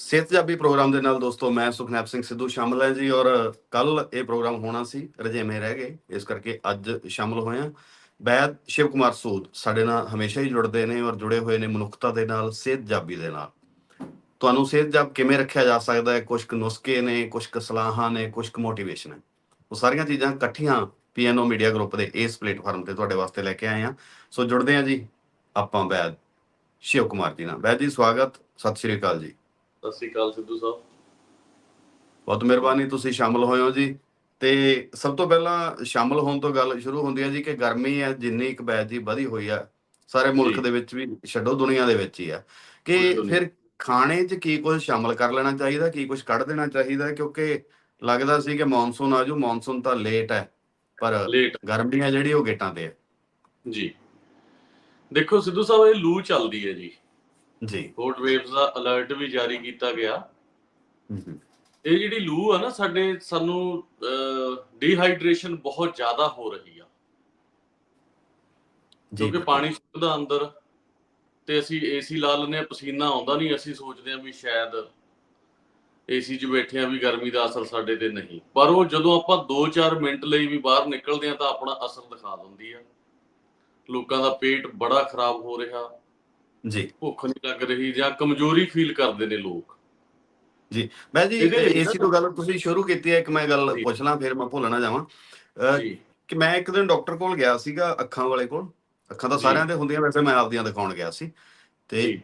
ਸਿਹਤਯਾਬੀ programme ਦੇ ਨਾਲ ਦੋਸਤੋ ਮੈਂ ਸੁਖਨੈਪ ਸਿੰਘ ਸਿੱਧੂ ਸ਼ਾਮਲ ਹਾਂ ਜੀ ਔਰ ਕੱਲ ਇਹ ਪ੍ਰੋਗਰਾਮ ਹੋਣਾ ਸੀ ਰਜੇਵੇਂ ਰਹਿ ਗਏ। ਇਸ ਕਰਕੇ ਅੱਜ ਸ਼ਾਮਲ ਹੋਏ ਹਾਂ। ਵੈਦ ਸ਼ਿਵ ਕੁਮਾਰ ਸੂਦ ਸਾਡੇ ਨਾਲ ਹਮੇਸ਼ਾ ਹੀ ਜੁੜਦੇ ਨੇ ਔਰ ਜੁੜੇ ਹੋਏ ਨੇ ਮਨੁੱਖਤਾ ਦੇ ਨਾਲ, ਸਿਹਤਯਾਬੀ ਦੇ ਨਾਲ। ਤੁਹਾਨੂੰ ਸਿਹਤਯਾਬ ਕਿਵੇਂ ਰੱਖਿਆ ਜਾ ਸਕਦਾ ਹੈ? ਕੁਝ ਕੁ ਨੁਸਖੇ ਨੇ ਕੁਝ ਕੁ ਸਲਾਹਾਂ ਨੇ ਕੁਝ ਕੁ ਮੋਟੀਵੇਸ਼ਨ ਹੈ। ਉਹ ਸਾਰੀਆਂ ਚੀਜ਼ਾਂ ਇਕੱਠੀਆਂ ਪੀਐਨਓ ਮੀਡੀਆ ਗਰੁੱਪ ਦੇ ਇਸ ਪਲੇਟਫਾਰਮ ਤੇ ਤੁਹਾਡੇ ਵਾਸਤੇ ਲੈ ਕੇ ਆਏ ਹਾਂ। ਸੋ ਜੁੜਦੇ ਹਾਂ ਜੀ ਆਪਾਂ ਵੈਦ ਸ਼ਿਵ ਕੁਮਾਰ ਜੀ ਨਾਲ। ਵੈਦ ਜੀ, ਸਵਾਗਤ। ਸਤਿ ਸ਼੍ਰੀ ਅਕਾਲ ਜੀ। ਸਤਿ ਸ਼੍ਰੀ ਅਕਾਲ ਸਿੱਧੂ ਸਾਹਿਬ। ਬਹੁਤ ਮਿਹਰਬਾਨੀ ਤੁਸੀਂ ਸ਼ਾਮਲ ਹੋਏ ਹੋ ਜੀ। ਤੇ ਸਭ ਤੋਂ ਪਹਿਲਾਂ ਸ਼ਾਮਲ ਹੋਣ ਤੋਂ ਗੱਲ ਸ਼ੁਰੂ ਹੁੰਦੀ ਹੈ ਜੀ ਕਿ ਗਰਮੀ ਹੈ ਜਿੰਨੀ ਇੱਕ ਬੈਦ ਦੀ ਵਧੀ ਹੋਈ ਆ ਸਾਰੇ ਮੁਲਕ। ਦੇ ਵਿੱਚ ਵੀ ਛੱਡੋ ਦੁਨੀਆ ਦੇ ਵਿੱਚ ਹੀ ਆ। ਕਿ। ਫਿਰ ਖਾਣੇ 'ਚ ਕੀ ਕੁਝ ਸ਼ਾਮਲ ਕਰ ਲੈਣਾ ਚਾਹੀਦਾ ਕੀ ਕੁਝ ਕੱਢ ਦੇਣਾ ਚਾਹੀਦਾ? ਕਿਉਂਕਿ ਲੱਗਦਾ ਸੀ ਕਿ ਮੌਨਸੂਨ ਆਜੂ ਮੌਨਸੂਨ ਤਾਂ ਲੇਟ ਹੈ ਪਰ ਲੇਟ ਗਰਮੀ ਹੈ ਜਿਹੜੀ ਉਹ ਗੇਟਾਂ ਤੇ ਹੈ ਜੀ। ਦੇਖੋ ਸਿੱਧੂ ਸਾਹਿਬ ਇਹ ਲੂ ਚੱਲਦੀ ਹੈ ਜੀ। ਜੀ। ਹੋਟ ਵੇਵਸ ਦਾ ਅਲਰਟ ਵੀ ਜਾਰੀ ਕੀਤਾ ਗਿਆ। ਇਹ ਜਿਹੜੀ ਲੂ ਆ ਨਾ ਸਾਡੇ ਸਾਨੂੰ ਡੀਹਾਈਡਰੇਸ਼ਨ ਬਹੁਤ ਜ਼ਿਆਦਾ ਹੋ ਰਹੀ ਆ। ਜੀ ਕਿਉਂਕਿ ਪਾਣੀ ਸੁੱਕਦਾ ਅੰਦਰ ਤੇ ਅਸੀਂ ਏਸੀ ਲਾ ਲੈਂਦੇ ਆ ਪਸੀਨਾ ਆਉਂਦਾ ਨਹੀਂ ਅਸੀਂ ਸੋਚਦੇ ਆ ਵੀ ਸ਼ਾਇਦ ਏਸੀ 'ਚ ਬੈਠੇ ਆ ਵੀ ਗਰਮੀ ਦਾ ਅਸਰ ਸਾਡੇ ਤੇ ਨਹੀਂ। ਪਰ ਉਹ ਜਦੋਂ ਆਪਾਂ 2-4 ਮਿੰਟ ਲਈ ਵੀ ਬਾਹਰ ਨਿਕਲਦੇ ਆ ਤਾਂ ਆਪਣਾ ਅਸਰ ਦਿਖਾ ਦਿੰਦੀ ਆ। ਲੋਕਾਂ ਦਾ ਪੇਟ ਬੜਾ ਖਰਾਬ ਹੋ ਰਿਹਾ। ਜੀ। ਭੁੱਖ ਨਹੀਂ ਲੱਗ ਰਹੀ ਜਾਂ ਕਮਜ਼ੋਰੀ ਫੀਲ ਕਰਦੇ ਨੇ ਲੋਕ। ਮੈਂ ਜੀ ਲਈ ਨਾ- ਏਸੀ ਤੋਂ ਗੱਲ ਤੁਸੀਂ ਸ਼ੁਰੂ ਕੀਤੀ ਹੈ ਇੱਕ ਮੈਂ ਗੱਲ ਜੀ। ਪੁੱਛ ਲਾਂ ਫਿਰ ਮੈਂ ਭੁੱਲ ਨਾ ਜਾਵਾਂ ਜੀ। ਕਿ ਮੈਂ ਇੱਕ ਦਿਨ ਡਾਕਟਰ ਕੋਲ ਗਿਆ ਸੀਗਾ ਅੱਖਾਂ ਵਾਲੇ ਕੋਲ। ਅੱਖਾਂ ਤਾਂ ਜੀ। ਸਾਰਿਆਂ ਦੇ ਹੁੰਦੀਆਂ ਵੈਸੇ ਮੈਂ ਆਪਦੀਆਂ ਦਿਖਾਉਣ ਗਿਆ ਸੀ। ਤੇ ਜੀ।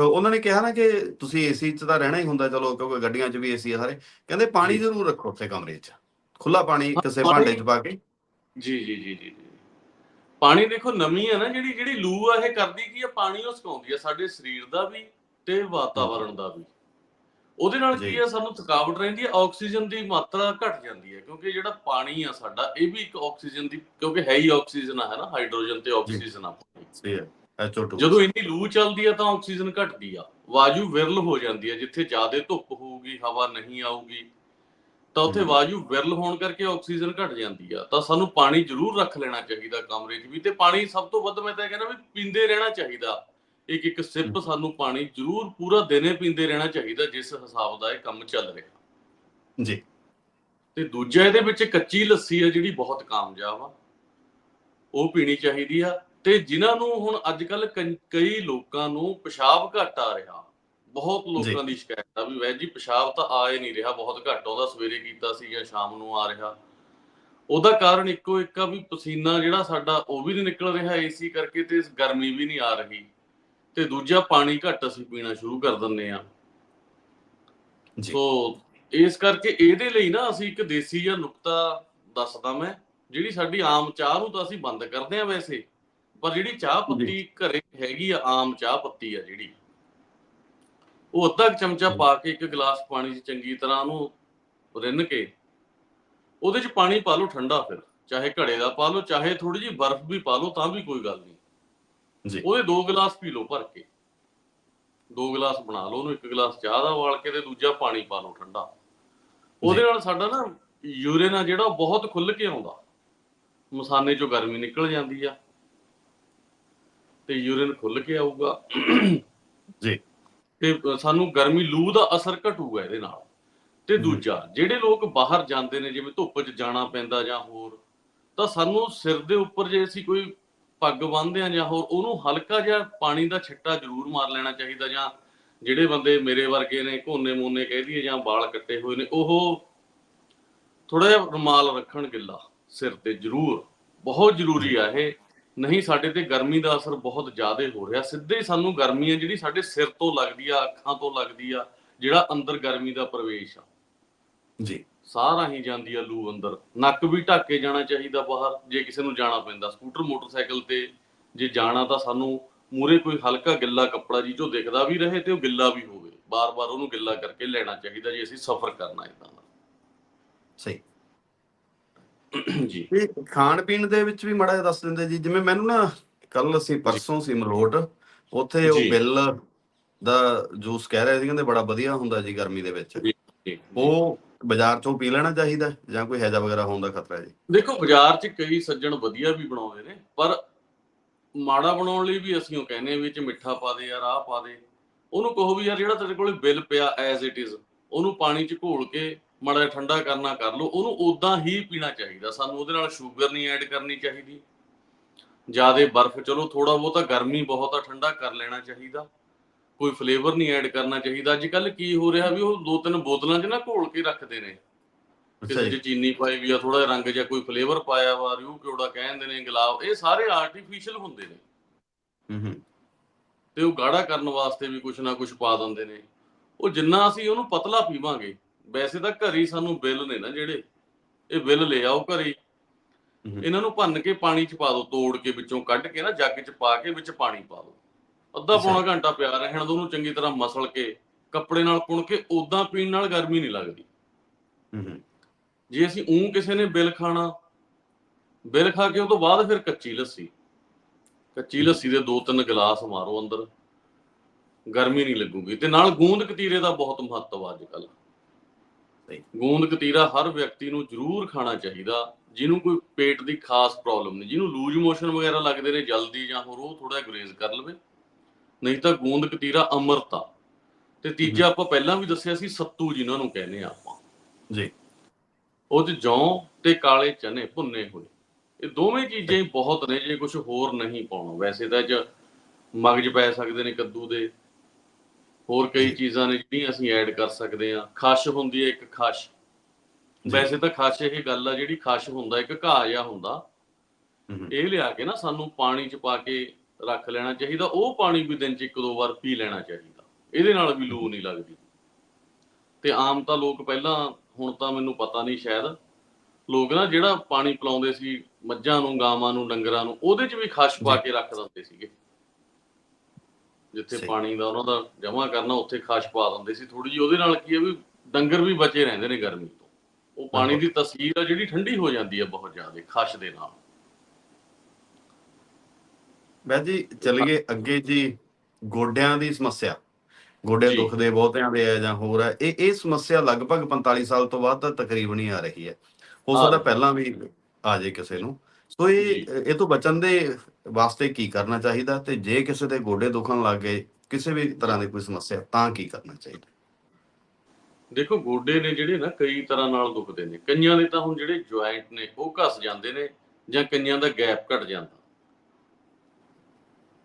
ਉਹਨਾਂ ਨੇ ਕਿਹਾ ਨਾ ਕਿ ਤੁਸੀਂ ਏਸੀ 'ਚ ਤਾਂ ਰਹਿਣਾ ਹੀ ਹੁੰਦਾ ਚਲੋ ਕਿਉਂਕਿ ਗੱਡੀਆਂ 'ਚ ਵੀ ਏਸੀ ਆ ਸਾਰੇ। ਕਹਿੰਦੇ ਪਾਣੀ ਜੀ। ਜ਼ਰੂਰ ਰੱਖੋ ਉੱਥੇ ਕਮਰੇ 'ਚ। ਖੁੱਲਾ ਪਾਣੀ ਕਿਸੇ ਭਾਂਡੇ 'ਚ ਪਾ ਕੇ। ਜੀ ਜੀ ਜੀ ਜੀ ਜੀ। ਪਾਣੀ ਦੇਖੋ ਨਮੀ ਆ ਨਾ ਜਿਹੜੀ ਜਿਹੜੀ ਲੂ ਆ ਇਹ ਕਰਦੀ ਕੀ ਆ? ਪਾਣੀ ਉਹ ਸੁਕਾਉਂਦੀ ਆ ਸਾਡੇ ਸਰੀਰ ਦਾ ਵੀ ਤੇ ਵਾਤਾਵਰਣ ਦਾ ਵੀ। ਉਹਦੇ ਨਾਲ ਕੀ। ਆ ਸਾਨੂੰ ਥਕਾਵਟ ਰਹਿੰਦੀ ਆ ਆਕਸੀਜਨ ਦੀ ਮਾਤਰਾ ਘਟ ਜਾਂਦੀ ਹੈ ਕਿਉਂਕਿ ਜਿਹੜਾ ਪਾਣੀ ਆ ਸਾਡਾ ਇਹ ਵੀ ਇੱਕ ਆਕਸੀਜਨ ਦੀ ਕਿਉਂਕਿ ਹੈ ਹੀ ਆਕਸੀਜਨ ਆ ਹੈ ਨਾ? ਹਾਈਡਰੋਜਨ ਤੇ ਆਕਸੀਜਨ ਆ। ਪਾਣੀ। ਸਹੀ ਹੈ HO2 ਜਦੋਂ ਇੰਨੀ ਲੂ ਚੱਲਦੀ ਆ ਤਾਂ ਆਕਸੀਜਨ ਘਟਦੀ ਆ। ਵਾਯੂ ਵਿਰਲ ਹੋ ਜਾਂਦੀ ਆ ਜਿੱਥੇ ਜ਼ਿਆਦਾ ਧੁੱਪ ਹੋਊਗੀ ਹਵਾ ਨਹੀਂ ਆਊਗੀ। ਤਾਂ ਉੱਥੇ। ਵਾਯੂ ਵਿਰਲ ਹੋਣ ਕਰਕੇ ਆਕਸੀਜਨ ਘਟ ਜਾਂਦੀ ਆ। ਤਾਂ ਸਾਨੂੰ ਪਾਣੀ ਜ਼ਰੂਰ ਰੱਖ ਲੈਣਾ ਚਾਹੀਦਾ ਕਮਰੇ 'ਚ ਵੀ। ਤੇ ਪਾਣੀ ਸਭ ਤੋਂ ਵੱਧ ਮੈਂ ਤਾਂ ਕਹਿੰਦਾ ਵੀ ਪੀਂਦੇ ਰਹਿਣਾ ਚਾਹੀਦਾ। ਇੱਕ ਇੱਕ ਸਿਪ। ਸਾਨੂੰ ਪਾਣੀ ਜ਼ਰੂਰ ਪੂਰਾ ਦਿਨੇ ਪੀਂਦੇ ਰਹਿਣਾ ਚਾਹੀਦਾ ਜਿਸ ਹਿਸਾਬ ਦਾ ਇਹ ਕੰਮ ਚੱਲ ਰਿਹਾ। ਜੀ। ਤੇ ਦੂਜਾ ਇਹਦੇ ਵਿੱਚ ਕੱਚੀ ਲੱਸੀ ਆ ਜਿਹੜੀ ਬਹੁਤ ਕਾਮਯਾਬ ਆ। ਉਹ ਪੀਣੀ ਚਾਹੀਦੀ ਆ। ਤੇ ਜਿਨ੍ਹਾਂ ਨੂੰ ਹੁਣ ਅੱਜ ਕੱਲ ਕਈ ਲੋਕਾਂ ਨੂੰ ਪਿਸ਼ਾਬ ਘੱਟ ਆ ਰਿਹਾ। ਬਹੁਤ ਲੋਕਾਂ ਦੀ ਸ਼ਿਕਾਇਤ ਆ ਵੀ ਵੈਦ ਜੀ ਪਿਸ਼ਾਬ ਤਾਂ ਆ ਹੀ ਨਹੀਂ ਰਿਹਾ ਬਹੁਤ ਘੱਟ ਆਉਂਦਾ ਸਵੇਰੇ ਕੀਤਾ ਸੀ ਜਾਂ ਸ਼ਾਮ ਨੂੰ ਆ ਰਿਹਾ। ਉਹਦਾ ਕਾਰਨ ਇੱਕੋ ਇੱਕ ਆ ਵੀ ਪਸੀਨਾ ਜਿਹੜਾ ਸਾਡਾ ਉਹ ਵੀ ਨਹੀਂ ਨਿਕਲ ਰਿਹਾ ਏਸੀ ਕਰਕੇ ਤੇ ਗਰਮੀ ਵੀ ਨਹੀਂ ਆ ਰਹੀ। ਤੇ ਦੂਜਾ ਪਾਣੀ ਘੱਟ ਅਸੀਂ ਪੀਣਾ ਸ਼ੁਰੂ ਕਰ ਦਿੰਨੇ ਆ ਜੀ। ਸੋ ਇਸ ਕਰਕੇ ਇਹਦੇ ਲਈ ਨਾ ਅਸੀਂ ਇੱਕ ਦੇਸੀ ਜਿਹਾ ਨੁਕਤਾ ਦੱਸਦਾ ਮੈਂ ਜਿਹੜੀ ਸਾਡੀ ਆਮ ਚਾਹ ਨੂੰ ਤਾਂ ਅਸੀਂ ਬੰਦ ਕਰਦੇ ਆ ਵੈਸੇ ਪਰ ਜਿਹੜੀ ਚਾਹ ਪੱਤੀ ਘਰੇ ਹੈਗੀ ਆ ਆਮ ਚਾਹ ਪੱਤੀ ਆ ਜਿਹੜੀ ਉਹ ਅੱਧਾ ਚਮਚਾ ਜੀ। ਪਾ ਕੇ ਇੱਕ ਗਲਾਸ ਪਾਣੀ 'ਚ ਚੰਗੀ ਤਰ੍ਹਾਂ ਉਹਨੂੰ ਰਿੰਨ ਕੇ ਉਹਦੇ 'ਚ ਪਾਣੀ ਪਾ ਲਓ ਠੰਡਾ ਫਿਰ ਚਾਹੇ ਘੜੇ ਦਾ ਪਾ ਲਓ ਚਾਹੇ ਥੋੜੀ ਜਿਹੀ ਬਰਫ਼ ਵੀ ਪਾ ਲਓ ਤਾਂ ਵੀ ਕੋਈ ਗੱਲ ਨਹੀਂ। ਜੀ। ਉਹਦੇ ਦੋ ਗਲਾਸ ਪੀ ਲਓ ਭਰ ਕੇ। ਦੋ ਗਲਾਸ ਬਣਾ ਲਓ ਉਹਨੂੰ ਇੱਕ ਗਲਾਸ ਚਾਹ ਦਾ ਉਬਾਲ ਕੇ ਤੇ ਦੂਜਾ ਪਾਣੀ ਪਾ ਲਓ ਠੰਡਾ। ਉਹਦੇ ਨਾਲ ਸਾਡਾ ਨਾ ਯੂਰਿਨ ਆ ਜਿਹੜਾ ਉਹ ਬਹੁਤ ਖੁੱਲ ਕੇ ਆਉਂਦਾ। ਮਸਾਨੇ ਚੋਂ ਗਰਮੀ ਨਿਕਲ ਜਾਂਦੀ ਆ। ਤੇ ਯੂਰਿਨ ਖੁੱਲ ਕੇ ਆਊਗਾ। ਜੀ। ਤੇ ਸਾਨੂੰ ਗਰਮੀ ਲੂ ਦਾ ਅਸਰ ਘਟੂਗਾ ਇਹਦੇ ਨਾਲ। ਤੇ। ਦੂਜਾ ਜਿਹੜੇ ਲੋਕ ਬਾਹਰ ਜਾਂਦੇ ਨੇ ਜਿਵੇਂ ਧੁੱਪ 'ਚ ਜਾਣਾ ਪੈਂਦਾ ਜਾਂ ਹੋਰ ਤਾਂ ਸਾਨੂੰ ਸਿਰ ਦੇ ਉੱਪਰ ਜੇ ਅਸੀਂ ਕੋਈ ਪੱਗ ਬੰਨ੍ਹਦੇ ਆ ਜਾਂ ਹੋਰ ਉਹਨੂੰ ਹਲਕਾ ਜਿਹਾ ਪਾਣੀ ਦਾ ਛਿੱਟਾ ਜ਼ਰੂਰ ਮਾਰ ਲੈਣਾ ਚਾਹੀਦਾ ਜਾਂ ਜਿਹੜੇ ਬੰਦੇ ਮੇਰੇ ਵਰਗੇ ਨੇ ਕੋਨੇ ਮੋਨੇ ਕਹਿ ਦਈਏ ਜਾਂ ਵਾਲ ਕੱਟੇ ਹੋਏ ਨੇ ਉਹ ਥੋੜਾ ਜਿਹਾ ਰੁਮਾਲ ਰੱਖਣ ਗਿੱਲਾ ਸਿਰ ਤੇ ਜ਼ਰੂਰ। ਬਹੁਤ ਜ਼ਰੂਰੀ ਆ ਇਹ। ਨਹੀਂ ਸਾਡੇ ਤੇ ਗਰਮੀ ਦਾ ਅਸਰ ਬਹੁਤ ਜ਼ਿਆਦਾ ਹੋ ਰਿਹਾ। ਸਿੱਧੇ ਹੀ ਸਾਨੂੰ ਗਰਮੀ ਆ ਜਿਹੜੀ ਸਾਡੇ ਸਿਰ ਤੋਂ ਲੱਗਦੀ ਆ ਅੱਖਾਂ ਤੋਂ ਲੱਗਦੀ ਆ ਜਿਹੜਾ ਅੰਦਰ ਗਰਮੀ ਦਾ ਪ੍ਰਵੇਸ਼ ਆ। ਜੀ। ਸਾਹ ਰਾਹੀਂ ਜਾਂਦੀ ਆ ਲੂ ਅੰਦਰ। ਨੱਕ ਵੀ ਢੱਕ ਕੇ ਜਾਣਾ ਚਾਹੀਦਾ ਬਾਹਰ ਜੇ ਕਿਸੇ ਨੂੰ ਜਾਣਾ ਪੈਂਦਾ। ਸਕੂਟਰ ਮੋਟਰਸਾਈਕਲ ਤੇ ਜੇ ਜਾਣਾ ਤਾਂ ਸਾਨੂੰ ਮੂਰੇ ਕੋਈ ਹਲਕਾ ਗਿੱਲਾ ਕੱਪੜਾ ਜੀ ਜੋ ਦਿਖਦਾ ਵੀ ਰਹੇ ਤੇ ਉਹ ਗਿੱਲਾ ਵੀ ਹੋਵੇ। ਬਾਰ-ਬਾਰ ਉਹਨੂੰ ਗਿੱਲਾ ਕਰਕੇ ਲੈਣਾ ਚਾਹੀਦਾ ਜੇ ਅਸੀਂ ਸਫ਼ਰ ਕਰਨਾ ਇਦਾਂ ਦਾ ਸਹੀ। ਜੀ। ਤੇ ਖਾਣ ਪੀਣ ਦੇ ਵਿੱਚ ਵੀ ਮੜਾ ਦੱਸ ਦਿੰਦੇ ਜੀ। ਜਿਵੇਂ ਮੈਨੂੰ ਨਾ ਕੱਲ ਅਸੀਂ ਪਰਸੋਂ ਸੀ ਮਲੋਟ ਉੱਥੇ ਉਹ। ਬਿੱਲ ਦਾ ਜੂਸ ਕਹਿ ਰਹੇ ਸੀ ਕਹਿੰਦੇ ਬੜਾ ਵਧੀਆ ਹੁੰਦਾ ਜੀ ਗਰਮੀ ਦੇ ਵਿੱਚ। ਉਹ ਬਾਜ਼ਾਰ ਚੋਂ ਪੀ ਲੈਣਾ ਚਾਹੀਦਾ ਜਾਂ ਕੋਈ ਹੈਜਾ ਵਗੈਰਾ ਹੋਣ ਦਾ ਖਤਰਾ ਹੈ ਜੀ। ਦੇਖੋ ਬਾਜ਼ਾਰ 'ਚ ਕਈ ਸੱਜਣ ਵਧੀਆ ਵੀ ਬਣਾਉਂਦੇ ਨੇ ਪਰ ਮਾੜਾ ਬਣਾਉਣ ਲਈ ਵੀ ਅਸੀਂ ਉਹ ਕਹਿੰਦੇ ਆ ਵੀ ਇਹ 'ਚ ਮਿੱਠਾ ਪਾ ਦੇ ਯਾਰ ਆਹ ਪਾ ਦੇ। ਉਹਨੂੰ ਕਹੋ ਵੀ ਯਾਰ ਜਿਹੜਾ ਤੇਰੇ ਕੋਲੇ ਬਿੱਲ ਪਿਆ ਐਜ਼ ਇਟ ਇਜ਼ ਉਹਨੂੰ ਪਾਣੀ 'ਚ ਘੋਲ ਕੇ ਮਾੜਾ ਠੰਡਾ ਕਰਨਾ ਕਰ ਲਓ ਉਹਨੂੰ ਉਦਾਂ ਹੀ ਪੀਣਾ ਚਾਹੀਦਾ। ਸਾਨੂੰ ਉਹਦੇ ਨਾਲ ਸ਼ੂਗਰ ਨਹੀਂ ਐਡ ਕਰਨੀ ਚਾਹੀਦੀ। ਜਿਆਦੇ ਬਰਫ਼ ਚਲੋ ਥੋੜਾ ਬਹੁਤਾ ਗਰਮੀ ਬਹੁਤ ਆ ਠੰਡਾ ਕਰ ਲੈਣਾ ਚਾਹੀਦਾ। ਕੋਈ ਫਲੇਵਰ ਨਹੀਂ ਐਡ ਕਰਨਾ ਚਾਹੀਦਾ। ਅੱਜ ਕੱਲ ਕੀ ਹੋ ਰਿਹਾ ਵੀ ਉਹ ਦੋ ਤਿੰਨ ਬੋਤਲਾਂ 'ਚ ਨਾ ਘੋਲ ਕੇ ਰੱਖਦੇ ਨੇ। ਕਿਸੇ 'ਚ ਚੀਨੀ ਪਾਈ ਵੀ ਆ ਥੋੜਾ ਜਿਹਾ ਰੰਗ ਜਾਂ ਕੋਈ ਫਲੇਵਰ ਪਾਇਆ ਵਾ ਰਿਊ ਕਿਉੜਾ ਕਹਿੰਦੇ ਨੇ ਗੁਲਾਬ ਇਹ ਸਾਰੇ ਆਰਟੀਫੀਸ਼ੀਅਲ ਹੁੰਦੇ ਨੇ। ਹੂੰ ਹੂੰ। ਤੇ ਉਹ ਗਾੜਾ ਕਰਨ ਵਾਸਤੇ ਵੀ ਕੁਛ ਨਾ ਕੁਛ ਪਾ ਦਿੰਦੇ ਨੇ। ਉਹ ਜਿੰਨਾ ਅਸੀਂ ਉਹਨੂੰ ਪਤਲਾ ਪੀਵਾਂਗੇ ਵੈਸੇ ਤਾਂ ਘਰ ਸਾਨੂੰ ਬਿੱਲ ਨੇ ਨਾ ਜਿਹੜੇ ਇਹ ਬਿੱਲ ਲੈ ਆਓ ਘਰੇ। ਇਹਨਾਂ ਨੂੰ ਭੰਨ ਕੇ ਪਾਣੀ 'ਚ ਪਾ ਦਿਓ ਤੋੜ ਕੇ ਵਿੱਚੋਂ ਕੱਢ ਕੇ ਨਾ ਜੱਗ 'ਚ ਪਾ ਕੇ ਵਿੱਚ ਪਾਣੀ ਪਾ ਦਿਓ ਅੱਧਾ। ਪੌਣਾ ਘੰਟਾ ਪਿਆ ਰਹਿਣ ਦੋ ਉਹਨੂੰ ਚੰਗੀ ਤਰ੍ਹਾਂ ਮਸਲ ਕੇ ਕੱਪੜੇ ਨਾਲ ਪੁਣ ਕੇ ਉਦਾਂ ਪੀਣ ਨਾਲ ਗਰਮੀ ਨਹੀਂ ਲੱਗਦੀ। ਜੇ ਅਸੀਂ ਉਂ ਕਿਸੇ ਨੇ ਬਿੱਲ ਖਾਣਾ ਬਿੱਲ ਖਾ ਕੇ ਉਹ ਤੋਂ ਬਾਅਦ ਫਿਰ ਕੱਚੀ ਲੱਸੀ। ਕੱਚੀ ਲੱਸੀ ਦੇ ਦੋ ਤਿੰਨ ਗਲਾਸ ਮਾਰੋ ਅੰਦਰ। ਗਰਮੀ ਨਹੀਂ ਲੱਗੂਗੀ। ਤੇ ਨਾਲ ਗੂੰਦ ਕਤੀਰੇ ਦਾ ਬਹੁਤ ਮਹੱਤਵ ਆ ਅੱਜ ਕੱਲ ਸਹੀ। ਗੂੰਦ ਕਤੀਰਾ ਹਰ ਵਿਅਕਤੀ ਨੂੰ ਜ਼ਰੂਰ ਖਾਣਾ ਚਾਹੀਦਾ ਜਿਹਨੂੰ ਕੋਈ ਪੇਟ ਦੀ ਖਾਸ ਪ੍ਰੋਬਲਮ ਨਹੀਂ ਜਿਹਨੂੰ ਲੂਜ ਮੋਸ਼ਨ ਵਗੈਰਾ ਲੱਗਦੇ ਨੇ ਜਲਦੀ ਜਾਂ ਹੋਰ ਉਹ ਥੋੜਾ ਗੁਰੇਜ਼ ਕਰ ਲਵੇ। ਨਹੀਂ ਤਾਂ ਗੂੰਦ ਕਤੀਰਾ ਅੰਮ੍ਰਿਤਾ। ਤੇ ਤੀਜਾ ਆਪਾਂ ਪਹਿਲਾਂ ਵੀ ਦੱਸਿਆ ਸੀ ਸੱਤੂ ਜਿਨ੍ਹਾਂ ਨੂੰ ਕਹਿੰਦੇ ਆ ਆਪਾਂ। ਜੀ। ਉਹ 'ਚ ਜੌਂ ਤੇ ਕਾਲੇ ਚਨੇ ਭੁੰਨੇ ਹੋਏ। ਇਹ ਦੋਵੇਂ ਚੀਜ਼ਾਂ ਹੀ ਬਹੁਤ ਨੇ ਜੇ ਕੁਝ ਹੋਰ ਨਹੀਂ ਪਾਉਣਾ। ਵੈਸੇ ਤਾਂ 'ਚ ਮਗਜ ਪੈ ਸਕਦੇ ਨੇ ਕੱਦੂ ਦੇ ਹੋਰ ਕਈ ਜੀ। ਚੀਜ਼ਾਂ ਨੇ ਜਿਹੜੀਆਂ ਅਸੀਂ ਐਡ ਕਰ ਸਕਦੇ ਆ ਖਸ਼ ਹੁੰਦੀ ਹੈ ਇੱਕ ਖਸ਼। ਜੀ। ਵੈਸੇ ਤਾਂ ਖਸ਼ ਇਹ ਗੱਲ ਆ ਜਿਹੜੀ ਖਸ਼ ਹੁੰਦਾ ਇੱਕ ਘਾਹ ਜਿਹਾ ਹੁੰਦਾ। ਇਹ ਲਿਆ ਕੇ ਨਾ ਸਾਨੂੰ ਪਾਣੀ 'ਚ ਪਾ ਕੇ ਰੱਖ ਲੈਣਾ ਚਾਹੀਦਾ। ਉਹ ਪਾਣੀ ਵੀ ਦਿਨ 'ਚ ਇੱਕ ਦੋ ਵਾਰ ਪੀ ਲੈਣਾ ਚਾਹੀਦਾ। ਇਹਦੇ ਨਾਲ ਵੀ ਲੂ ਨਹੀਂ ਲੱਗਦੀ। ਤੇ ਆਮ ਤਾਂ ਲੋਕ ਪਹਿਲਾਂ ਹੁਣ ਤਾਂ ਮੈਨੂੰ ਪਤਾ ਨਹੀਂ ਸ਼ਾਇਦ ਲੋਕ ਨਾ ਜਿਹੜਾ ਪਾਣੀ ਪਿਲਾਉਂਦੇ ਸੀ ਮੱਝਾਂ ਨੂੰ ਗਾਵਾਂ ਨੂੰ ਡੰਗਰਾਂ ਨੂੰ ਉਹਦੇ 'ਚ ਵੀ ਖਸ਼ ਪਾ ਜੀ। ਕੇ ਰੱਖ ਦਿੰਦੇ ਸੀਗੇ। ਜਿੱਥੇ। ਪਾਣੀ ਦਾ ਉਹਨਾਂ ਦਾ ਜਮ੍ਹਾਂ ਕਰਨਾ ਉੱਥੇ ਖਸ਼ ਪਾ ਦਿੰਦੇ ਸੀ। ਥੋੜੀ ਜਿਹੀ ਉਹਦੇ ਨਾਲ ਕੀ ਹੈ ਵੀ ਡੰਗਰ ਵੀ ਬਚੇ ਰਹਿੰਦੇ ਨੇ ਗਰਮੀ ਤੋਂ। ਉਹ ਪਾਣੀ ਦੀ ਤਸਵੀਰ ਆ ਜਿਹੜੀ ਠੰਡੀ ਹੋ ਜਾਂਦੀ ਹੈ ਬਹੁਤ ਜ਼ਿਆਦਾ ਖਸ਼ ਦੇ ਨਾਲ। ਵੈਦ ਜੀ ਚਲੀਏ ਅੱਗੇ ਜੀ ਗੋਡਿਆਂ ਦੀ ਸਮੱਸਿਆ। ਗੋਡੇ ਜੀ। ਦੁਖਦੇ ਬਹੁਤਿਆਂ ਦੇ ਆ ਜਾਂ ਹੋਰ ਹੈ ਇਹ ਇਹ ਸਮੱਸਿਆ ਲਗਭਗ 45 ਸਾਲ ਤੋਂ ਬਾਅਦ ਤਾਂ ਤਕਰੀਬਨ ਹੀ ਆ ਰਹੀ ਹੈ। ਹੋ ਆ ਸਕਦਾ। ਪਹਿਲਾਂ ਵੀ ਆ ਜਾਏ ਕਿਸੇ ਨੂੰ। ਸੋ ਇਹ। ਇਹ ਤੋਂ ਬਚਣ ਦੇ ਵਾਸਤੇ ਕੀ ਕਰਨਾ ਚਾਹੀਦਾ ਤੇ ਜੇ ਕਿਸੇ ਦੇ ਗੋਡੇ ਦੁਖਣ ਲੱਗ ਗਏ ਕਿਸੇ ਵੀ ਤਰ੍ਹਾਂ ਦੀ ਕੋਈ ਸਮੱਸਿਆ ਤਾਂ ਕੀ ਕਰਨਾ ਚਾਹੀਦਾ ਦੇਖੋ ਗੋਡੇ ਨੇ ਜਿਹੜੇ ਨਾ ਕਈ ਤਰ੍ਹਾਂ ਨਾਲ ਦੁਖਦੇ ਨੇ ਕਈਆਂ ਦੇ ਤਾਂ ਹੁਣ ਜਿਹੜੇ ਜੁਆਇੰਟ ਨੇ ਉਹ ਘਸ ਜਾਂਦੇ ਨੇ ਜਾਂ ਕਈਆਂ ਦਾ ਗੈਪ ਘਟ ਜਾਂਦਾ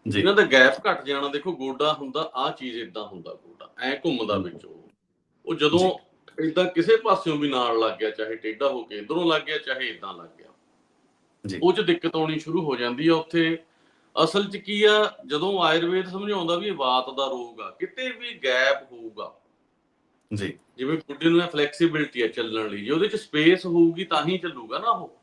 ਜੀ ਜਿਨ੍ਹਾਂ ਦਾ ਗੈਪ ਘਟ ਜਾਣਾ ਦੇਖੋ ਗੋਡਾ ਹੁੰਦਾ ਆ ਚੀਜ਼ ਇਦਾਂ ਹੁੰਦਾ ਗੋਡਾ ਐ ਘੁੰਮਦਾ। ਵਿੱਚੋਂ ਉਹ ਜਦੋਂ ਇਦਾਂ ਕਿਸੇ ਪਾਸਿਓਂ ਵੀ ਨਾਲ ਲੱਗ ਗਿਆ ਚਾਹੇ ਟੇਢਾ ਹੋ ਕੇ ਇਧਰੋਂ ਲੱਗ ਗਿਆ ਚਾਹੇ ਇਦਾਂ ਲੱਗ ਗਿਆ। ਉਹ ਚ ਦਿੱਕਤ ਆਉਣੀ ਸ਼ੁਰੂ ਹੋ ਜਾਂਦੀ ਆ ਉੱਥੇ। ਅਸਲ ਚ ਕੀ ਆ ਜਦੋਂ ਆਯੁਰਵੇਦ ਸਮਝਾਉਂਦਾ ਵੀ ਇਹ ਵਾਤ ਦਾ ਰੋਗ ਆ ਕਿਤੇ ਵੀ ਗੈਪ ਹੋਊਗਾ। ਜੀ। ਜਿਵੇਂ ਗੁੱਡੇ ਨੂੰ ਫਲੈਕਸੀਬਿਲਟੀ ਹੈ ਚੱਲਣ ਲਈ ਜੇ ਉਹਦੇ ਚ ਸਪੇਸ ਹੋਊਗੀ ਤਾਂ ਹੀ ਚੱਲੂਗਾ ਨਾ ਉਹ।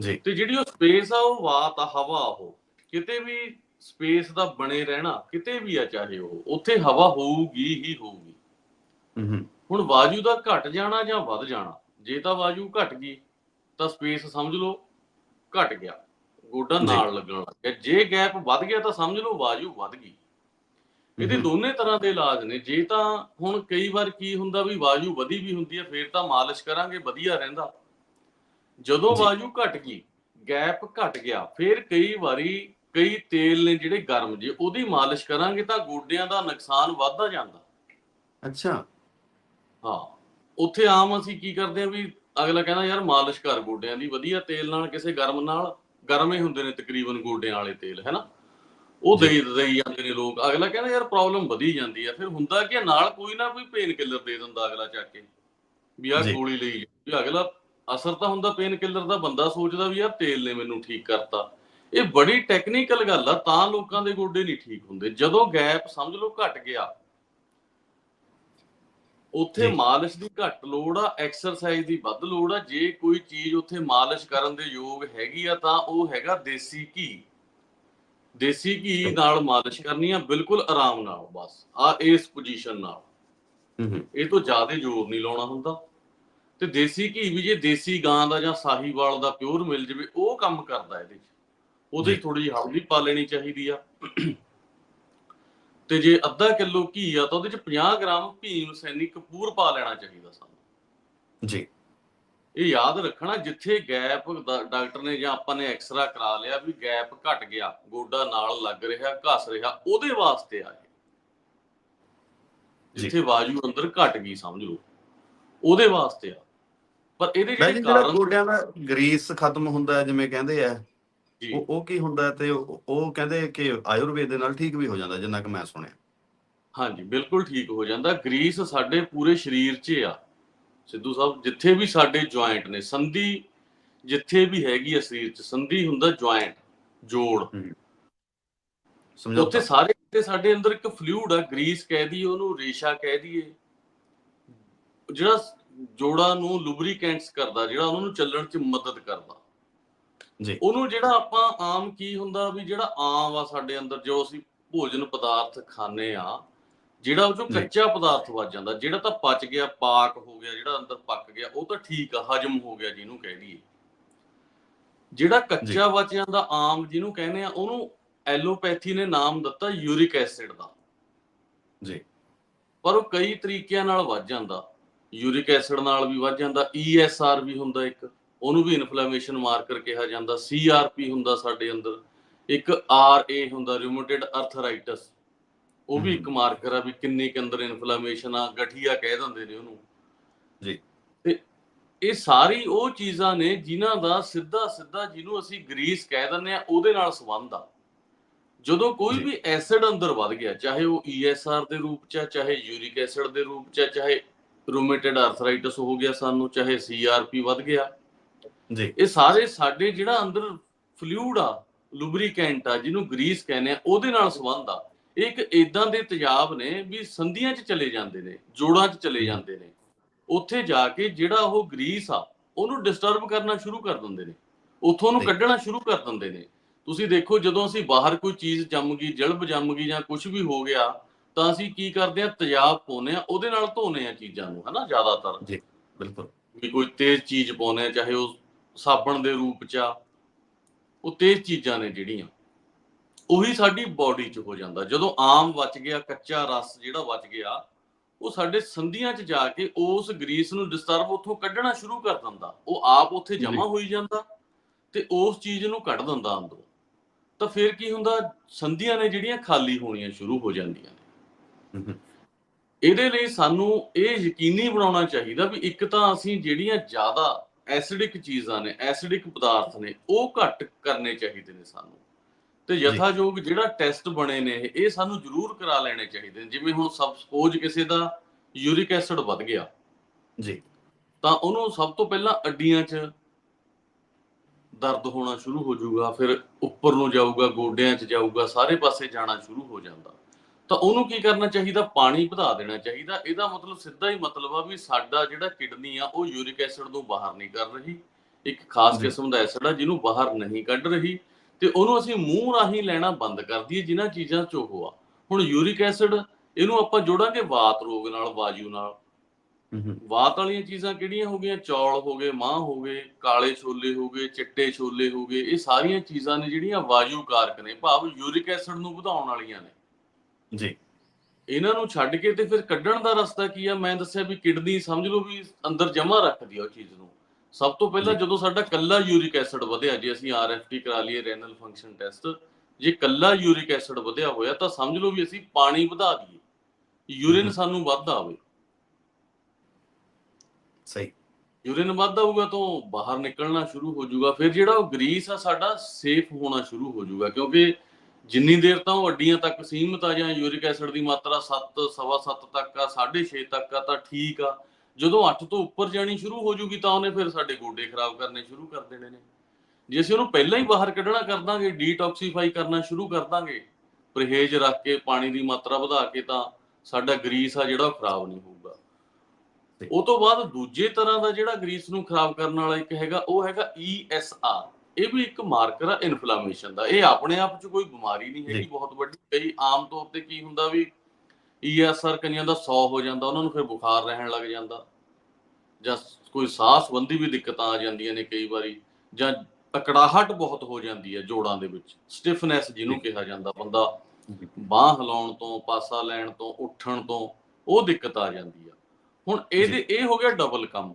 ਜੀ। ਤੇ ਜਿਹੜੀ ਉਹ ਸਪੇਸ ਆ ਉਹ ਵਾਤ ਆ ਹਵਾ ਉਹ। ਕਿਤੇ ਵੀ ਸਪੇਸ ਦਾ ਬਣੇ ਰਹਿਣਾ ਕਿਤੇ ਵੀ ਆ ਚਾਹੇ ਉਹ ਉੱਥੇ ਹਵਾ ਹੋਊਗੀ ਹੀ ਹੋਊਗੀ। ਹੁਣ ਵਾਯੂ ਦਾ ਘਟ ਜਾਣਾ ਜਾਂ ਵੱਧ ਜਾਣਾ? ਜੇ ਤਾਂ ਵਾਯੂ ਘਟ ਗਈ ਤਾਂ ਸਪੇਸ ਸਮਝ ਲਓ। ਘਟ ਗਿਆ ਗੋਡਾ। ਨਾਲ ਲੱਗਣ ਲੱਗ ਗਿਆ। ਜੇ ਗੈਪ ਵੱਧ ਗਿਆ ਤਾਂ ਸਮਝ ਲਓ ਵਾਯੂ ਵੱਧ ਗਈ। ਇਹਦੇ। ਦੋਨੇ ਤਰ੍ਹਾਂ ਦੇ ਇਲਾਜ ਨੇ। ਜੇ ਤਾਂ ਹੁਣ ਕਈ ਵਾਰ ਕੀ ਹੁੰਦਾ ਵੀ ਵਾਯੂ ਵਧੀ ਵੀ ਹੁੰਦੀ ਹੈ ਫੇਰ ਤਾਂ ਮਾਲਿਸ਼ ਕਰਾਂਗੇ ਵਧੀਆ ਰਹਿੰਦਾ। ਜਦੋਂ ਜੀ। ਵਾਯੂ ਘਟ ਗਈ ਗੈਪ ਘਟ ਗਿਆ ਫੇਰ ਕਈ ਵਾਰੀ ਕਈ ਤੇਲ ਨੇ ਜਿਹੜੇ ਗਰਮ ਜੇ ਉਹਦੀ ਮਾਲਿਸ਼ ਕਰਾਂਗੇ ਤਾਂ ਗੋਡਿਆਂ ਦਾ ਨੁਕਸਾਨ ਵੱਧਦਾ ਜਾਂਦਾ। ਅੱਛਾ। ਹਾਂ। ਉੱਥੇ ਆਮ ਅਸੀਂ ਕੀ ਕਰਦੇ ਆ ਵੀ ਅਗਲਾ ਕਹਿੰਦਾ ਯਾਰ ਮਾਲਿਸ਼ ਕਰ ਗੋਡਿਆਂ ਦੀ ਵਧੀਆ ਤੇਲ ਨਾਲ ਕਿਸੇ ਗਰਮ ਨਾਲ ਗਰਮ ਹੀ ਹੁੰਦੇ ਨੇ ਤਕਰੀਬਨ ਗੋਡਿਆਂ ਵਾਲੇ ਤੇਲ ਹੈਨਾ ਉਹ ਜੀ। ਦੇਈ ਦੇਈ ਜਾਂਦੇ ਨੇ ਲੋਕ। ਅਗਲਾ ਕਹਿੰਦਾ ਯਾਰ ਪ੍ਰੋਬਲਮ ਵਧੀ ਜਾਂਦੀ ਆ। ਫਿਰ ਹੁੰਦਾ ਕਿ ਨਾਲ ਕੋਈ ਨਾ ਕੋਈ ਪੇਨ ਕਿਲਰ ਦੇ ਦਿੰਦਾ ਅਗਲਾ ਚੱਕ ਕੇ। ਵੀ ਆਹ। ਗੋਲੀ ਲਈ ਵੀ ਅਗਲਾ ਅਸਰ ਤਾਂ ਹੁੰਦਾ ਪੇਨ ਕਿਲਰ ਦਾ ਬੰਦਾ ਸੋਚਦਾ ਵੀ ਯਾਰ ਤੇਲ ਨੇ ਮੈਨੂੰ ਠੀਕ ਕਰਤਾ। ਇਹ ਬੜੀ ਟੈਕਨੀਕਲ ਗੱਲ ਆ ਤਾਂ ਲੋਕਾਂ ਦੇ ਗੋਡੇ ਨਹੀਂ ਠੀਕ ਹੁੰਦੇ। ਜਦੋਂ ਗੈਪ ਸਮਝ ਲਓ ਘਟ ਗਿਆ ਉੱਥੇ। ਮਾਲਿਸ਼ ਦੀ ਘੱਟ ਲੋੜ ਆ ਐਕਸਰਸਾਈਜ਼ ਦੀ ਵੱਧ ਲੋੜ ਆ। ਜੇ ਕੋਈ ਚੀਜ਼ ਉੱਥੇ ਮਾਲਿਸ਼ ਕਰਨ ਦੇ ਯੋਗ ਹੈਗੀ ਆ ਤਾਂ ਉਹ ਹੈਗਾ ਦੇਸੀ ਘੀ। ਦੇਸੀ ਘੀ ਨਾਲ ਮਾਲਿਸ਼ ਕਰਨੀ ਆ ਬਿਲਕੁਲ ਆਰਾਮ ਨਾਲ ਬਸ। ਆ ਇਸ ਪੋਜੀਸ਼ਨ ਨਾਲ। ਹੂੰ ਹੂੰ। ਇਹ ਤੋਂ ਜ਼ਿਆਦਾ ਜ਼ੋਰ ਨਹੀਂ ਲਾਉਣਾ ਹੁੰਦਾ। ਤੇ ਦੇਸੀ ਘੀ ਵੀ ਜੇ ਦੇਸੀ ਗਾਂ ਦਾ ਜਾਂ ਸਾਹੀਵਾਲ ਦਾ ਪਿਓਰ ਮਿਲ ਜਵੇ ਉਹ ਕੰਮ ਕਰਦਾ ਇਹਦੇ 'ਚ। ਉਹਦੇ ਥੋੜੀ ਜਿਹੀ ਹਲਦੀ ਪਾ ਲੈਣੀ ਚਾਹੀਦੀ ਆ। ਤੇ ਜੇ ਅੱਧਾ ਕਿਲੋ ਘੀ ਆ ਤਾਂ ਉਹਦੇ 'ਚ 50 ਗ੍ਰਾਮ ਭੀਮ ਸੈਨੀ ਕਪੂਰ ਪਾ ਲੈਣਾ ਚਾਹੀਦਾ ਸਾਨੂੰ। ਜੀ। ਇਹ ਯਾਦ ਰੱਖਣਾ ਜਿੱਥੇ ਗੈਪ ਡਾਕਟਰ ਨੇ ਜਾਂ ਆਪਾਂ ਨੇ ਐਕਸਰਾ ਕਰਾ ਲਿਆ ਵੀ ਗੈਪ ਘਟ ਗਿਆ ਗੋਡਾ ਨਾਲ ਲੱਗ ਰਿਹਾ ਘਸ ਰਿਹਾ ਉਹਦੇ ਵਾਸਤੇ ਆ ਜਿੱਥੇ ਵਾਯੂ ਅੰਦਰ ਘਟ ਗਈ ਸਮਝ ਲਓ। ਉਹਦੇ ਵਾਸਤੇ ਆ। ਪਰ ਇਹਦੇ ਜਿਹੜੇ ਕਾਰਨ ਗੋਡਿਆਂ ਦਾ ਗਰੀਸ ਖਤਮ ਹੁੰਦਾ ਜਿਵੇਂ ਕਹਿੰਦੇ ਆ ਉਹ ਉਹ ਕੀ ਹੁੰਦਾ ਤੇ ਉਹ ਕਹਿੰਦੇ ਕਿ ਆਯੁਰਵੇਦ ਦੇ ਨਾਲ ਠੀਕ ਵੀ ਹੋ ਜਾਂਦਾ ਜਿੰਨਾ ਕਿ ਮੈਂ ਸੁਣਿਆ। ਹਾਂਜੀ ਬਿਲਕੁਲ ਠੀਕ ਹੋ ਜਾਂਦਾ। ਗਰੀਸ ਸਾਡੇ ਪੂਰੇ ਸਰੀਰ 'ਚ ਆ। ਸਿੱਧੂ ਸਾਹਿਬ ਜਿੱਥੇ ਵੀ ਸਾਡੇ ਜੁਆਇੰਟ ਨੇ ਸੰਧੀ ਜਿੱਥੇ ਵੀ ਹੈਗੀ ਆ ਸਰੀਰ 'ਚ ਸੰਧੀ ਹੁੰਦਾ ਜੁਆਇੰਟ ਜੋੜ। ਸਮਝੌਤਾ ਉੱਥੇ ਸਾਰੇ ਤੇ ਸਾਡੇ ਅੰਦਰ ਇੱਕ ਫਲੂਇਡ ਆ ਗਰੀਸ ਕਹਿ ਦਈਏ ਉਹਨੂੰ ਰੇਸ਼ਾ ਕਹਿ ਦਈਏ। ਜਿਹੜਾ ਜੋੜਾਂ ਨੂੰ ਲੁਬਰੀਕੈਂਟਸ ਕਰਦਾ ਜਿਹੜਾ ਉਹਨਾਂ ਨੂੰ ਚੱਲਣ 'ਚ ਮਦਦ ਕਰਦਾ। ਜੀ। ਉਹਨੂੰ ਜਿਹੜਾ ਆਪਾਂ ਆਮ ਕੀ ਹੁੰਦਾ ਵੀ ਜਿਹੜਾ ਆਮ ਆ ਸਾਡੇ ਅੰਦਰ ਜੋ ਅਸੀਂ ਭੋਜਨ ਪਦਾਰਥ ਖਾਂਦੇ ਆ ਜਿਹੜਾ ਉਹ ਚੋਂ। ਕੱਚਾ ਪਦਾਰਥ ਵੱਜ ਜਾਂਦਾ ਜਿਹੜਾ ਤਾਂ ਪਚ ਗਿਆ ਪਾਕ ਹੋ ਗਿਆ ਜਿਹੜਾ ਅੰਦਰ ਪੱਕ ਗਿਆ ਉਹ ਤਾਂ ਠੀਕ ਆ ਹਜਮ ਹੋ ਗਿਆ ਜਿਹਨੂੰ ਕਹਿ ਦਈਏ। ਜਿਹੜਾ ਕੱਚਾ ਬਚ ਜਾਂਦਾ ਆਮ ਜਿਹਨੂੰ ਕਹਿੰਦੇ ਆ ਉਹਨੂੰ ਐਲੋਪੈਥੀ ਨੇ ਨਾਮ ਦਿੱਤਾ ਯੂਰਿਕ ਐਸਿਡ ਦਾ। ਜੀ। ਪਰ ਉਹ ਕਈ ਤਰੀਕਿਆਂ ਨਾਲ ਵੱਜ ਜਾਂਦਾ। ਯੂਰਿਕ ਐਸਿਡ ਨਾਲ ਵੀ ਵੱਜ ਜਾਂਦਾ ESR ਵੀ ਹੁੰਦਾ ਇੱਕ। ਉਹਨੂੰ ਵੀ ਇਨਫਲੇਮੇਸ਼ਨ ਮਾਰਕਰ ਕਿਹਾ ਜਾਂਦਾ CRP ਹੁੰਦਾ ਸਾਡੇ ਅੰਦਰ ਇੱਕ RA ਹੁੰਦਾ ਰਿਊਮੇਟਿਡ ਅਰਥਰਾਈਟਸ ਉਹ ਵੀ ਇੱਕ ਮਾਰਕਰ ਆ ਵੀ ਕਿੰਨੀ ਕੁ ਅੰਦਰ ਇਨਫਲੇਮੇਸ਼ਨ ਆ ਗਠੀਆ ਕਹਿ ਦਿੰਦੇ ਨੇ ਉਹਨੂੰ ਜੀ। ਤੇ ਇਹ ਸਾਰੀ ਉਹ ਚੀਜ਼ਾਂ ਨੇ ਜਿਨ੍ਹਾਂ ਦਾ ਸਿੱਧਾ ਸਿੱਧਾ ਜਿਹਨੂੰ ਅਸੀਂ ਗਰੀਸ ਕਹਿ ਦਿੰਦੇ ਆ ਉਹਦੇ ਨਾਲ ਸੰਬੰਧ ਆ ਜਦੋਂ ਕੋਈ। ਵੀ ਐਸਿਡ ਅੰਦਰ ਵੱਧ ਗਿਆ ਚਾਹੇ ਉਹ ESR ਦੇ ਰੂਪ ਚ ਚਾਹੇ ਯੂਰਿਕ ਐਸਿਡ ਦੇ ਰੂਪ ਚ ਚਾਹੇ ਰੂਮੇਟਿਡ ਆਰਥਰਾਈਟਸ ਹੋ ਗਿਆ ਸਾਨੂੰ ਚਾਹੇ CRP ਵੱਧ ਗਿਆ ਜੀ। ਇਹ ਸਾਰੇ ਸਾਡੇ ਜਿਹੜਾ ਅੰਦਰ ਫਲੂਇਡ ਆ ਲੁਬਰੀਕੈਂਟ ਆ ਜਿਹਨੂੰ ਗਰੀਸ ਕਹਿੰਦੇ ਆ ਉਹਦੇ ਨਾਲ ਸੰਬੰਧ ਆ। ਇੱਕ ਇਦਾਂ ਦੇ ਤੇਜ਼ਾਬ ਨੇ ਵੀ ਸੰਧੀਆਂ 'ਚ ਚਲੇ ਜਾਂਦੇ ਨੇ ਜੋੜਾਂ 'ਚ ਚਲੇ ਜਾਂਦੇ ਨੇ। ਉੱਥੇ ਜਾ ਕੇ ਜਿਹੜਾ ਉਹ ਗਰੀਸ ਆ ਉਹਨੂੰ ਡਿਸਟਰਬ ਕਰਨਾ ਸ਼ੁਰੂ ਕਰ ਦਿੰਦੇ ਨੇ। ਉੱਥੋਂ ਨੂੰ ਜੀ। ਕੱਢਣਾ ਸ਼ੁਰੂ ਕਰ ਦਿੰਦੇ ਨੇ। ਤੁਸੀਂ ਦੇਖੋ ਜਦੋਂ ਅਸੀਂ ਬਾਹਰ ਕੋਈ ਚੀਜ਼ ਜੰਮ ਗਈ ਜਲਬ ਜੰਮ ਗਈ ਜਾਂ ਕੁਝ ਵੀ ਹੋ ਗਿਆ ਤਾਂ ਅਸੀਂ ਕੀ ਕਰਦੇ ਆ ਤੇਜ਼ਾਬ ਪਾਉਂਦੇ ਆ ਉਹਦੇ ਨਾਲ ਧੋਨੇ ਆ ਚੀਜ਼ਾਂ ਨੂੰ ਹਨਾ ਜ਼ਿਆਦਾਤਰ। ਬਿਲਕੁਲ। ਵੀ ਕੋਈ ਤੇਜ਼ ਚੀਜ਼ ਪਾਉਂਦੇ ਆ ਚਾਹੇ ਉਹ ਸਾਬਣ ਦੇ ਰੂਪ ਚ ਆ ਉਹ ਤੇਜ਼ ਚੀਜ਼ਾਂ ਨੇ ਜਿਹੜੀਆਂ। ਉਹੀ ਸਾਡੀ ਬਾਡੀ ਚ ਹੋ ਜਾਂਦਾ। ਜਦੋਂ ਆਮ ਬਚ ਗਿਆ ਕੱਚਾ ਰਸ ਜਿਹੜਾ ਬਚ ਗਿਆ ਉਹ ਸਾਡੇ ਸੰਧੀਆਂ ਚ ਜਾ ਕੇ ਉਸ ਗਰੀਸ ਨੂੰ ਡਿਸਟਰਬ ਉੱਥੋਂ ਕੱਢਣਾ ਸ਼ੁਰੂ ਕਰ ਦਿੰਦਾ। ਉਹ ਆਪ ਉੱਥੇ। ਜਮਾ ਹੋਈ ਜਾਂਦਾ ਤੇ ਉਸ ਚੀਜ਼ ਨੂੰ ਕੱਢ ਦਿੰਦਾ ਅੰਦਰੋਂ। ਤਾਂ ਫਿਰ ਕੀ ਹੁੰਦਾ? ਸੰਧੀਆਂ ਨੇ ਜਿਹੜੀਆਂ ਖਾਲੀ ਹੋਣੀਆਂ ਸ਼ੁਰੂ ਹੋ ਜਾਂਦੀਆਂ ਨੇ। ਇਹਦੇ ਲਈ ਸਾਨੂੰ ਇਹ ਯਕੀਨੀ ਬਣਾਉਣਾ ਚਾਹੀਦਾ ਵੀ ਇੱਕ ਤਾਂ ਅਸੀਂ ਜਿਹੜੀਆਂ ਜ਼ਿਆਦਾ ਐਸਿਡਿਕ ਚੀਜ਼ਾਂ ਨੇ ਐਸਿਡਿਕ ਪਦਾਰਥ ਨੇ ਉਹ ਘੱਟ ਕਰਨੇ ਚਾਹੀਦੇ ਨੇ ਸਾਨੂੰ। ਤੇ ਯਥਾਯੋਗ ਜਿਹੜਾ ਟੈਸਟ ਬਣੇ ਨੇ ਇਹ- ਸਾਨੂੰ ਜ਼ਰੂਰ ਕਰਾ ਲੈਣੇ ਚਾਹੀਦੇ ਨੇ। ਜਿਵੇਂ ਹੁਣ ਸਪੋਜ਼ ਕਿਸੇ ਦਾ ਯੂਰਿਕ ਐਸਿਡ ਵੱਧ ਗਿਆ। ਜੀ। ਤਾਂ ਉਹਨੂੰ ਸਭ ਤੋਂ ਪਹਿਲਾਂ ਅੱਡੀਆਂ 'ਚ ਦਰਦ ਹੋਣਾ ਸ਼ੁਰੂ ਹੋ ਜਾਊਗਾ ਫਿਰ ਉੱਪਰ ਨੂੰ ਜਾਊਗਾ ਗੋਡਿਆਂ 'ਚ ਜਾਊਗਾ ਸਾਰੇ ਪਾਸੇ ਜਾਣਾ ਸ਼ੁਰੂ ਹੋ ਜਾਂਦਾ। ਤਾਂ ਉਹਨੂੰ ਕੀ ਕਰਨਾ ਚਾਹੀਦਾ? ਪਾਣੀ ਵਧਾ ਦੇਣਾ ਚਾਹੀਦਾ। ਇਹਦਾ ਮਤਲਬ ਸਿੱਧਾ ਹੀ ਮਤਲਬ ਆ ਵੀ ਸਾਡਾ ਜਿਹੜਾ ਕਿਡਨੀ ਆ ਉਹ ਯੂਰਿਕ ਐਸਿਡ ਨੂੰ ਬਾਹਰ ਨਹੀਂ ਕਰ ਰਹੀ। ਇੱਕ ਖਾਸ। ਕਿਸਮ ਦਾ ਐਸਿਡ ਆ ਜਿਹਨੂੰ ਬਾਹਰ ਨਹੀਂ ਕੱਢ ਰਹੀ ਤੇ ਉਹਨੂੰ ਅਸੀਂ ਮੂੰਹ ਰਾਹੀਂ ਲੈਣਾ ਬੰਦ ਕਰ ਦਈਏ ਜਿਨ੍ਹਾਂ ਚੀਜ਼ਾਂ 'ਚ ਉਹ ਆ। ਹੁਣ ਯੂਰਿਕ ਐਸਿਡ ਇਹਨੂੰ ਆਪਾਂ ਜੋੜਾਂਗੇ ਵਾਤ ਰੋਗ ਨਾਲ ਵਾਯੂ ਨਾਲ। ਵਾਤ ਵਾਲੀਆਂ ਚੀਜ਼ਾਂ ਕਿਹੜੀਆਂ ਹੋ ਗਈਆਂ? ਚੌਲ ਹੋ ਗਏ ਮਾਂਹ ਹੋ ਗਏ ਕਾਲੇ ਛੋਲੇ ਹੋ ਗਏ ਚਿੱਟੇ ਛੋਲੇ ਹੋ ਗਏ। ਇਹ ਸਾਰੀਆਂ ਚੀਜ਼ਾਂ ਨੇ ਜਿਹੜੀਆਂ ਵਾਯੂ ਕਾਰਕ ਨੇ ਭਾਵ ਯੂਰਿਕ ਐਸਿਡ ਨੂੰ ਵਧਾਉਣ ਵਾਲੀਆਂ ਨੇ। ਜੀ। ਇਹਨਾਂ ਨੂੰ ਛੱਡ ਕੇ ਤੇ ਫਿਰ ਕੱਢਣ ਦਾ ਰਸਤਾ ਕੀ ਆ? ਮੈਂ ਦੱਸਿਆ ਵੀ ਕਿਡਨੀ ਸਮਝ ਲਓ ਵੀ ਅੰਦਰ ਜਮਾ ਰੱਖਦੀ ਆ ਉਹ ਚੀਜ਼ ਨੂੰ। ਸਭ ਤੋਂ ਪਹਿਲਾਂ। ਜਦੋਂ ਸਾਡਾ ਕੱਲਾ ਯੂਰਿਕ ਐਸਿਡ ਵਧਿਆ ਜੇ ਅਸੀਂ ਆਰਐਫਟੀ ਕਰਾ ਲਈਏ ਰੈਨਲ ਫੰਕਸ਼ਨ ਟੈਸਟ ਜੇ ਕੱਲਾ ਯੂਰਿਕ ਐਸਿਡ ਵਧਿਆ ਹੋਇਆ ਤਾਂ ਸਮਝ ਲਓ ਵੀ ਅਸੀਂ ਪਾਣੀ ਵਧਾ ਦਈਏ। ਯੂਰਿਨ। ਸਾਨੂੰ ਵੱਧ ਆਵੇ ਸਹੀ। ਯੂਰਿਨ ਵੱਧ ਆਊਗਾ ਤਾਂ ਬਾਹਰ ਨਿਕਲਣਾ ਸ਼ੁਰੂ ਹੋ ਜਾਊਗਾ। ਫਿਰ ਜਿਹੜਾ ਉਹ ਗਰੀਸ ਆ ਸਾਡਾ ਸੇਫ ਹੋਣਾ ਸ਼ੁਰੂ ਹੋ ਜਾਊਗਾ ਕਿਉਂਕਿ ਜਿੰਨੀ ਦੇਰ ਤਾਂ ਉਹ ਅੱਡੀਆਂ ਤੱਕ ਸੀਮਤ ਆ ਜਾਂ ਯੂਰਿਕ ਐਸਿਡ ਦੀ ਮਾਤਰਾ 7 ਸਵਾ 7 ਤੱਕ ਆ 6.5 ਤੱਕ ਆ ਤਾਂ ਠੀਕ ਆ। ਜਦੋਂ 8 ਤੋਂ ਉੱਪਰ ਜਾਣੀ ਸ਼ੁਰੂ ਹੋ ਜੂਗੀ ਤਾਂ ਉਹਨੇ ਫਿਰ ਸਾਡੇ ਗੋਡੇ ਖਰਾਬ ਕਰਨੇ ਸ਼ੁਰੂ ਕਰ ਦੇਣੇ ਨੇ। ਜੇ ਅਸੀਂ ਉਹਨੂੰ ਪਹਿਲਾਂ ਹੀ ਬਾਹਰ ਕੱਢਣਾ ਕਰ ਦਾਂਗੇ ਡੀਟੌਕਸੀਫਾਈ ਕਰਨਾ ਸ਼ੁਰੂ ਕਰ ਦਾਂਗੇ ਪਰਹੇਜ਼ ਰੱਖ ਕੇ ਪਾਣੀ ਦੀ ਮਾਤਰਾ ਵਧਾ ਕੇ ਤਾਂ ਸਾਡਾ ਗਰੀਸ ਆ ਜਿਹੜਾ ਖਰਾਬ ਨਹੀਂ ਹੋਊਗਾ। ਉਹ ਤੋਂ ਬਾਅਦ ਦੂਜੇ ਤਰ੍ਹਾਂ ਦਾ ਜਿਹੜਾ ਗਰੀਸ ਨੂੰ ਖਰਾਬ ਕਰਨ ਵਾਲਾ ਇੱਕ ਹੈਗਾ ਉਹ ਹੈਗਾ ESR ਇਹ ਵੀ ਇੱਕ ਮਾਰਕਰ ਆ ਇਨਫਲੇਮੇਸ਼ਨ ਦਾ। ਇਹ ਆਪਣੇ ਆਪ 'ਚ ਕੋਈ ਬਿਮਾਰੀ ਨਹੀਂ ਹੈਗੀ। ਬਹੁਤ ਵੱਡੀ। ਕਈ ਆਮ ਤੌਰ ਤੇ ਕੀ ਹੁੰਦਾ ਵੀ ESR ਕਈਆਂ ਦਾ 100 ਹੋ ਜਾਂਦਾ ਉਹਨਾਂ ਨੂੰ ਫਿਰ ਬੁਖਾਰ ਰਹਿਣ ਲੱਗ ਜਾਂਦਾ। ਜਾਂ ਕੋਈ ਸਾਹ ਸੰਬੰਧੀ ਵੀ ਦਿੱਕਤਾਂ ਆ ਜਾਂਦੀਆਂ ਨੇ ਕਈ ਵਾਰੀ ਜਾਂ ਅਕੜਾਹਟ ਬਹੁਤ ਹੋ ਜਾਂਦੀ ਹੈ ਜੋੜਾਂ ਦੇ ਵਿੱਚ। ਸਟਿਫਨੈਸ ਜਿਹਨੂੰ ਕਿਹਾ ਜਾਂਦਾ ਬੰਦਾ ਬਾਹ ਹਿਲਾਉਣ ਤੋਂ ਪਾਸਾ ਲੈਣ ਤੋਂ ਉੱਠਣ ਤੋਂ ਉਹ ਦਿੱਕਤ ਆ ਜਾਂਦੀ ਆ। ਹੁਣ ਇਹਦੇ ਇਹ ਹੋ ਗਿਆ ਡਬਲ ਕੰਮ।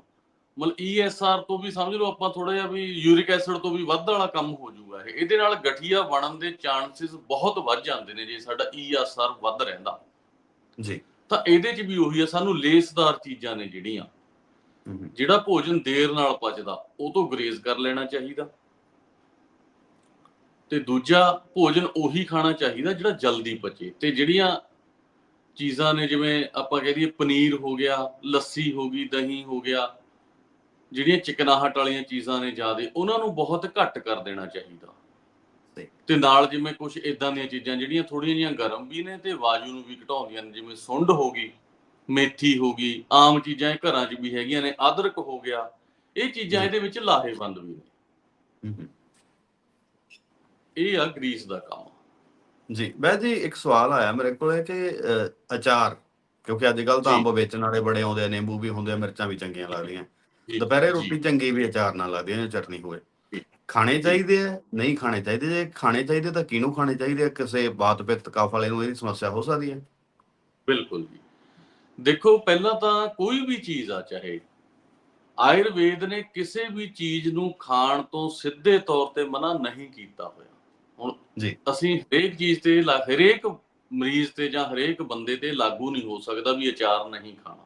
ਮਤਲਬ ESR ਤੋਂ ਵੀ ਸਮਝ ਲਓ ਆਪਾਂ ਥੋੜਾ ਜਿਹਾ ਵੀ ਯੂਰਿਕ ਐਸਿਡ ਤੋਂ ਵੀ ਵੱਧ ਵਾਲਾ ਕੰਮ ਹੋ ਜਾਊਗਾ ਇਹ। ਇਹਦੇ ਨਾਲ ਗਠੀਆ ਬਣਨ ਦੇ ਚਾਂਸਸ ਬਹੁਤ ਵੱਧ ਜਾਂਦੇ ਨੇ ਜੇ ਸਾਡਾ ESR ਵੱਧ ਰਹਿੰਦਾ। ਜੀ। ਤਾਂ ਇਹਦੇ 'ਚ ਵੀ ਉਹੀ ਆ ਸਾਨੂੰ ਲੇਸਦਾਰ ਚੀਜ਼ਾਂ ਨੇ ਜਿਹੜੀਆਂ। ਜਿਹੜਾ ਭੋਜਨ ਦੇਰ ਨਾਲ ਪਚਦਾ ਉਹ ਤੋਂ ਗਰੇਜ਼ ਕਰ ਲੈਣਾ ਚਾਹੀਦਾ। ਤੇ ਦੂਜਾ ਭੋਜਨ ਉਹੀ ਖਾਣਾ ਚਾਹੀਦਾ ਜਿਹੜਾ ਜਲਦੀ ਪਚੇ। ਤੇ ਜਿਹੜੀਆਂ ਚੀਜ਼ਾਂ ਨੇ ਜਿਵੇਂ ਆਪਾਂ ਕਹਿ ਦਈਏ ਪਨੀਰ ਹੋ ਗਿਆ ਲੱਸੀ ਹੋ ਗਈ ਦਹੀਂ ਹੋ ਗਿਆ ਜਿਹੜੀਆਂ ਚਿਕਨਾਹਟ ਵਾਲੀਆਂ ਚੀਜ਼ਾਂ ਨੇ ਜ਼ਿਆਦੇ ਉਹਨਾਂ ਨੂੰ ਬਹੁਤ ਘੱਟ ਕਰ ਦੇਣਾ ਚਾਹੀਦਾ। ਤੇ ਨਾਲ ਜਿਵੇਂ ਕੁਝ ਇਦਾਂ ਦੀਆਂ ਚੀਜ਼ਾਂ ਜਿਹੜੀਆਂ ਥੋੜੀਆਂ ਜਿਹੀਆਂ ਗਰਮ ਵੀ ਨੇ ਤੇ ਵਾਯੂ ਨੂੰ ਵੀ ਘਟਾਉਂਦੀਆਂ ਨੇ ਜਿਵੇਂ ਸੁੰਡ ਹੋ ਗਈ ਮੇਥੀ ਹੋ ਗਈ ਆਮ ਚੀਜ਼ਾਂ ਘਰਾਂ 'ਚ ਵੀ ਹੈਗੀਆਂ ਨੇ ਅਦਰਕ ਹੋ ਗਿਆ ਇਹ ਚੀਜ਼ਾਂ। ਇਹਦੇ ਵਿੱਚ ਲਾਹੇਵੰਦ ਵੀ ਨੇ ਇਹ ਆ ਗਰੀਸ ਦਾ ਕੰਮ ਜੀ ਬੈ ਜੀ ਇੱਕ ਸਵਾਲ ਆਇਆ ਮੇਰੇ ਕੋਲੇ ਕਿ ਅਚਾਰ ਕਿਉਂਕਿ ਅੱਜ ਕੱਲ ਤਾਂ। ਅੰਬ ਵੇਚਣ ਵਾਲੇ ਬੜੇ ਆਉਂਦੇ ਆ ਨਿੰਬੂ ਵੀ ਹੁੰਦੇ ਆ ਮਿਰਚਾਂ ਵੀ ਚੰਗੀਆਂ ਲੱਗਦੀਆਂ ਦੁਪਹਿਰੇ। ਰੋਟੀ ਚੰਗੀ ਵੀ ਅਚਾਰ ਨਾਲ ਲੱਗਦੀ ਹੈ ਚਟਨੀ ਹੋਵੇ। ਖਾਣੇ ਚਾਹੀਦੇ ਆ ਨਹੀਂ ਖਾਣੇ ਚਾਹੀਦੇ ਜੇ ਖਾਣੇ ਚਾਹੀਦੇ ਤਾਂ ਕਿਹਨੂੰ ਖਾਣੇ ਚਾਹੀਦੇ ਆ? ਕਿਸੇ ਬਾਤ ਪਿੱਤ ਕਫ ਵਾਲੇ ਨੂੰ ਇਹਦੀ ਸਮੱਸਿਆ ਹੋ ਸਕਦੀ ਹੈ। ਬਿਲਕੁਲ ਜੀ। ਦੇਖੋ ਪਹਿਲਾਂ ਤਾਂ ਕੋਈ ਵੀ ਚੀਜ਼ ਆ ਚਾਹੇ ਆਯੁਰਵੇਦ ਨੇ ਕਿਸੇ ਵੀ ਚੀਜ਼ ਨੂੰ ਖਾਣ ਤੋਂ ਸਿੱਧੇ ਤੌਰ ਤੇ ਮਨਾ ਨਹੀਂ ਕੀਤਾ ਹੋਇਆ। ਹੁਣ ਜੀ। ਅਸੀਂ ਹਰੇਕ ਚੀਜ਼ ਤੇ ਹਰੇਕ ਮਰੀਜ਼ ਤੇ ਜਾਂ ਹਰੇਕ ਬੰਦੇ ਤੇ ਲਾਗੂ ਨਹੀਂ ਹੋ ਸਕਦਾ ਵੀ ਅਚਾਰ ਨਹੀਂ ਖਾਣਾ।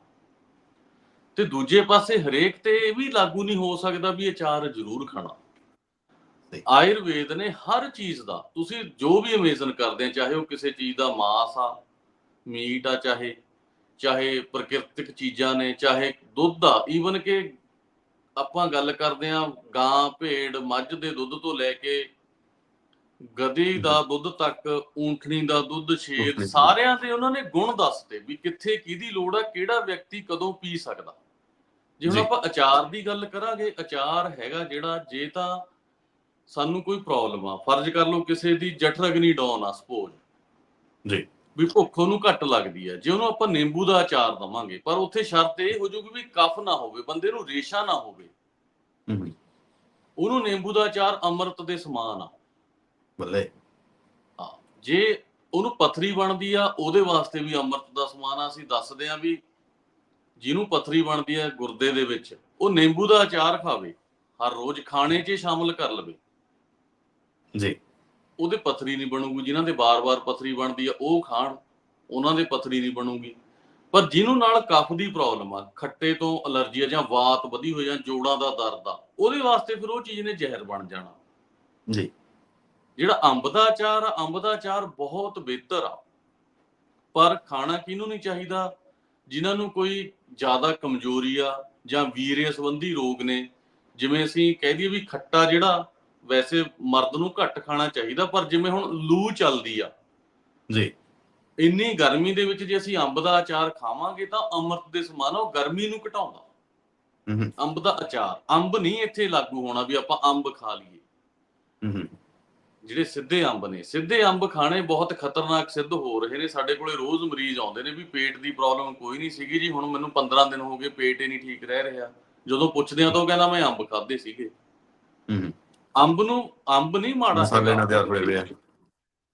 ਤੇ ਦੂਜੇ ਪਾਸੇ ਹਰੇਕ ਤੇ ਇਹ ਵੀ ਲਾਗੂ ਨਹੀਂ ਹੋ ਸਕਦਾ ਵੀ ਅਚਾਰ ਜ਼ਰੂਰ ਖਾਣਾ। ਆਯੁਰਵੇਦ ਨੇ ਹਰ ਚੀਜ਼ ਦਾ ਤੁਸੀਂ ਜੋ ਵੀ ਇਮੇਜਨ ਕਰਦੇ ਆ ਚਾਹੇ ਉਹ ਕਿਸੇ ਚੀਜ਼ ਦਾ ਮਾਸ ਆ ਮੀਟ ਆ ਚਾਹੇ ਚਾਹੇ ਪ੍ਰਕਿਰਤਿਕ ਚੀਜ਼ਾਂ ਨੇ ਚਾਹੇ ਦੁੱਧ ਆ ਈਵਨ ਕਿ ਆਪਾਂ ਗੱਲ ਕਰਦੇ ਆ ਗਾਂ ਭੇਡ ਮੱਝ ਦੇ ਦੁੱਧ ਤੋਂ ਲੈ ਕੇ ਗਧੇ ਦਾ ਦੁੱਧ ਤੱਕ ਊਂਠਣੀ ਦਾ ਦੁੱਧ ਛੇਦ। ਸਾਰਿਆਂ ਦੇ ਉਹਨਾਂ ਨੇ ਗੁਣ ਦੱਸਦੇ ਵੀ ਕਿੱਥੇ ਕਿਹਦੀ ਲੋੜ ਆ ਕਿਹੜਾ ਵਿਅਕਤੀ ਕਦੋਂ ਪੀ ਸਕਦਾ ਜੇ ਹੁਣ। ਆਪਾਂ ਅਚਾਰ ਦੀ ਗੱਲ ਕਰਾਂਗੇ ਅਚਾਰ ਹੈਗਾ ਜਿਹੜਾ ਜੇ ਤਾਂ ਸਾਨੂੰ ਕੋਈ ਪ੍ਰੋਬਲਮ ਆ ਫਰਜ਼ ਕਰ ਲਓ ਕਿਸੇ ਦੀ ਜਠਰਗਨੀ ਡਾਊਨ ਆ ਸਪੋਜ਼ ਜੀ। ਵੀ ਭੁੱਖ ਉਹਨੂੰ ਘੱਟ ਲੱਗਦੀ ਹੈ ਜੇ ਉਹਨੂੰ ਆਪਾਂ ਨਿੰਬੂ ਦਾ ਅਚਾਰ ਦਵਾਂਗੇ ਪਰ ਉੱਥੇ ਸ਼ਰਤ ਇਹ ਹੋ ਜਾਊਗੀ ਵੀ ਕਫ ਨਾ ਹੋਵੇ ਬੰਦੇ ਨੂੰ ਰੇਸ਼ਾ ਨਾ ਹੋਵੇ। ਉਹਨੂੰ ਨਿੰਬੂ ਦਾ ਅਚਾਰ ਅੰਮ੍ਰਿਤ ਦੇ ਸਮਾਨ ਆ। ਬੱਲੇ। ਹਾਂ ਜੇ ਉਹਨੂੰ ਪਥਰੀ ਬਣਦੀ ਆ ਉਹਦੇ ਵਾਸਤੇ ਵੀ ਅੰਮ੍ਰਿਤ ਦਾ ਸਮਾਨ ਆ ਅਸੀਂ ਦੱਸਦੇ ਆ ਵੀ ਜਿਹਨੂੰ ਪਥਰੀ ਬਣਦੀ ਆ ਗੁਰਦੇ ਦੇ ਵਿੱਚ ਉਹ ਨਿੰਬੂ ਦਾ ਅਚਾਰ ਖਾਵੇ ਹਰ ਰੋਜ਼ ਖਾਣੇ 'ਚ ਸ਼ਾਮਲ ਕਰ ਲਵੇ। ਜੀ। ਉਹਦੇ ਪਥਰੀ ਨਹੀਂ ਬਣੂਗੀ ਜਿਨ੍ਹਾਂ ਦੇ ਬਾਰ-ਬਾਰ ਪਥਰੀ ਬਣਦੀ ਆ ਉਹ ਖਾਣ ਉਹਨਾਂ ਦੇ ਪਥਰੀ ਨਹੀਂ ਬਣੂਗੀ। ਪਰ ਜਿਹਨੂੰ ਨਾਲ ਕਫ ਦੀ ਪ੍ਰੋਬਲਮ ਆ ਖੱਟੇ ਤੋਂ ਅਲਰਜੀ ਆ ਜਾਂ ਵਾਤ ਵਧੀ ਹੋਈ ਜਾਂ ਜੋੜਾਂ ਦਾ ਦਰਦ ਆ ਉਹਦੇ ਵਾਸਤੇ ਫਿਰ ਉਹ ਚੀਜ਼ ਨੇ ਜ਼ਹਿਰ ਬਣ ਜਾਣਾ। ਜੀ। ਜਿਹੜਾ ਅੰਬ ਦਾ ਅਚਾਰ ਆ ਅੰਬ ਦਾ ਅਚਾਰ ਬਹੁਤ ਬਿਹਤਰ ਆ। ਪਰ ਖਾਣਾ ਕਿਹਨੂੰ ਨਹੀਂ ਚਾਹੀਦਾ? ਜਿਨ੍ਹਾਂ ਨੂੰ ਕੋਈ ਜ਼ਿਆਦਾ ਕਮਜ਼ੋਰੀ ਆ ਜਾਂ ਵੀਰੇ ਸੰਬੰਧੀ ਰੋਗ ਨੇ ਜਿਵੇਂ ਅਸੀਂ ਕਹਿ ਦਈਏ ਵੀ ਖੱਟਾ ਜਿਹੜਾ ਵੈਸੇ ਮਰਦ ਨੂੰ ਘੱਟ ਖਾਣਾ ਚਾਹੀਦਾ ਪਰ ਜਿਵੇਂ ਹੁਣ ਲੂ ਚੱਲਦੀ ਆ। ਜੀ। ਇੰਨੀ ਗਰਮੀ ਦੇ ਵਿੱਚ ਜੇ ਅਸੀਂ ਅੰਬ ਦਾ ਅਚਾਰ ਖਾਵਾਂਗੇ ਤਾਂ ਅੰਮ੍ਰਿਤ ਦੇ ਸਮਾਨ ਉਹ ਗਰਮੀ ਨੂੰ ਘਟਾਉਂਦਾ। ਅੰਬ ਦਾ ਅਚਾਰ ਅੰਬ ਨਹੀਂ ਇੱਥੇ ਲਾਗੂ ਹੋਣਾ ਵੀ ਆਪਾਂ ਅੰਬ ਖਾ ਲਈਏ। ਜਿਹੜੇ ਸਿੱਧੇ ਅੰਬ ਨੇ ਸਿੱਧੇ ਅੰਬ ਖਾਣੇ ਬਹੁਤ ਖਤਰਨਾਕ ਸਿੱਧ ਹੋ ਰਹੇ ਨੇ। ਸਾਡੇ ਕੋਲੇ ਰੋਜ਼ ਮਰੀਜ਼ ਆਉਂਦੇ ਨੇ ਵੀ ਪੇਟ ਦੀ ਪ੍ਰੋਬਲਮ ਕੋਈ ਨਹੀਂ ਸੀਗੀ ਜੀ ਹੁਣ ਮੈਨੂੰ 15 ਦਿਨ ਹੋ ਗਏ ਪੇਟ ਹੀ ਨਹੀਂ ਠੀਕ ਰਹਿ ਰਿਹਾ। ਜਦੋਂ ਪੁੱਛਦੇ ਆ ਤਾਂ ਉਹ ਕਹਿੰਦਾ ਮੈਂ ਅੰਬ ਖਾਦੇ ਸੀਗੇ। ਹਮ, ਅੰਬ ਨੂੰ ਅੰਬ ਨਹੀਂ ਮਾੜਾ ਮਸਾਲੇ ਨਾਲ ਤਿਆਰ ਹੋਏ ਹੋਏ ਆ।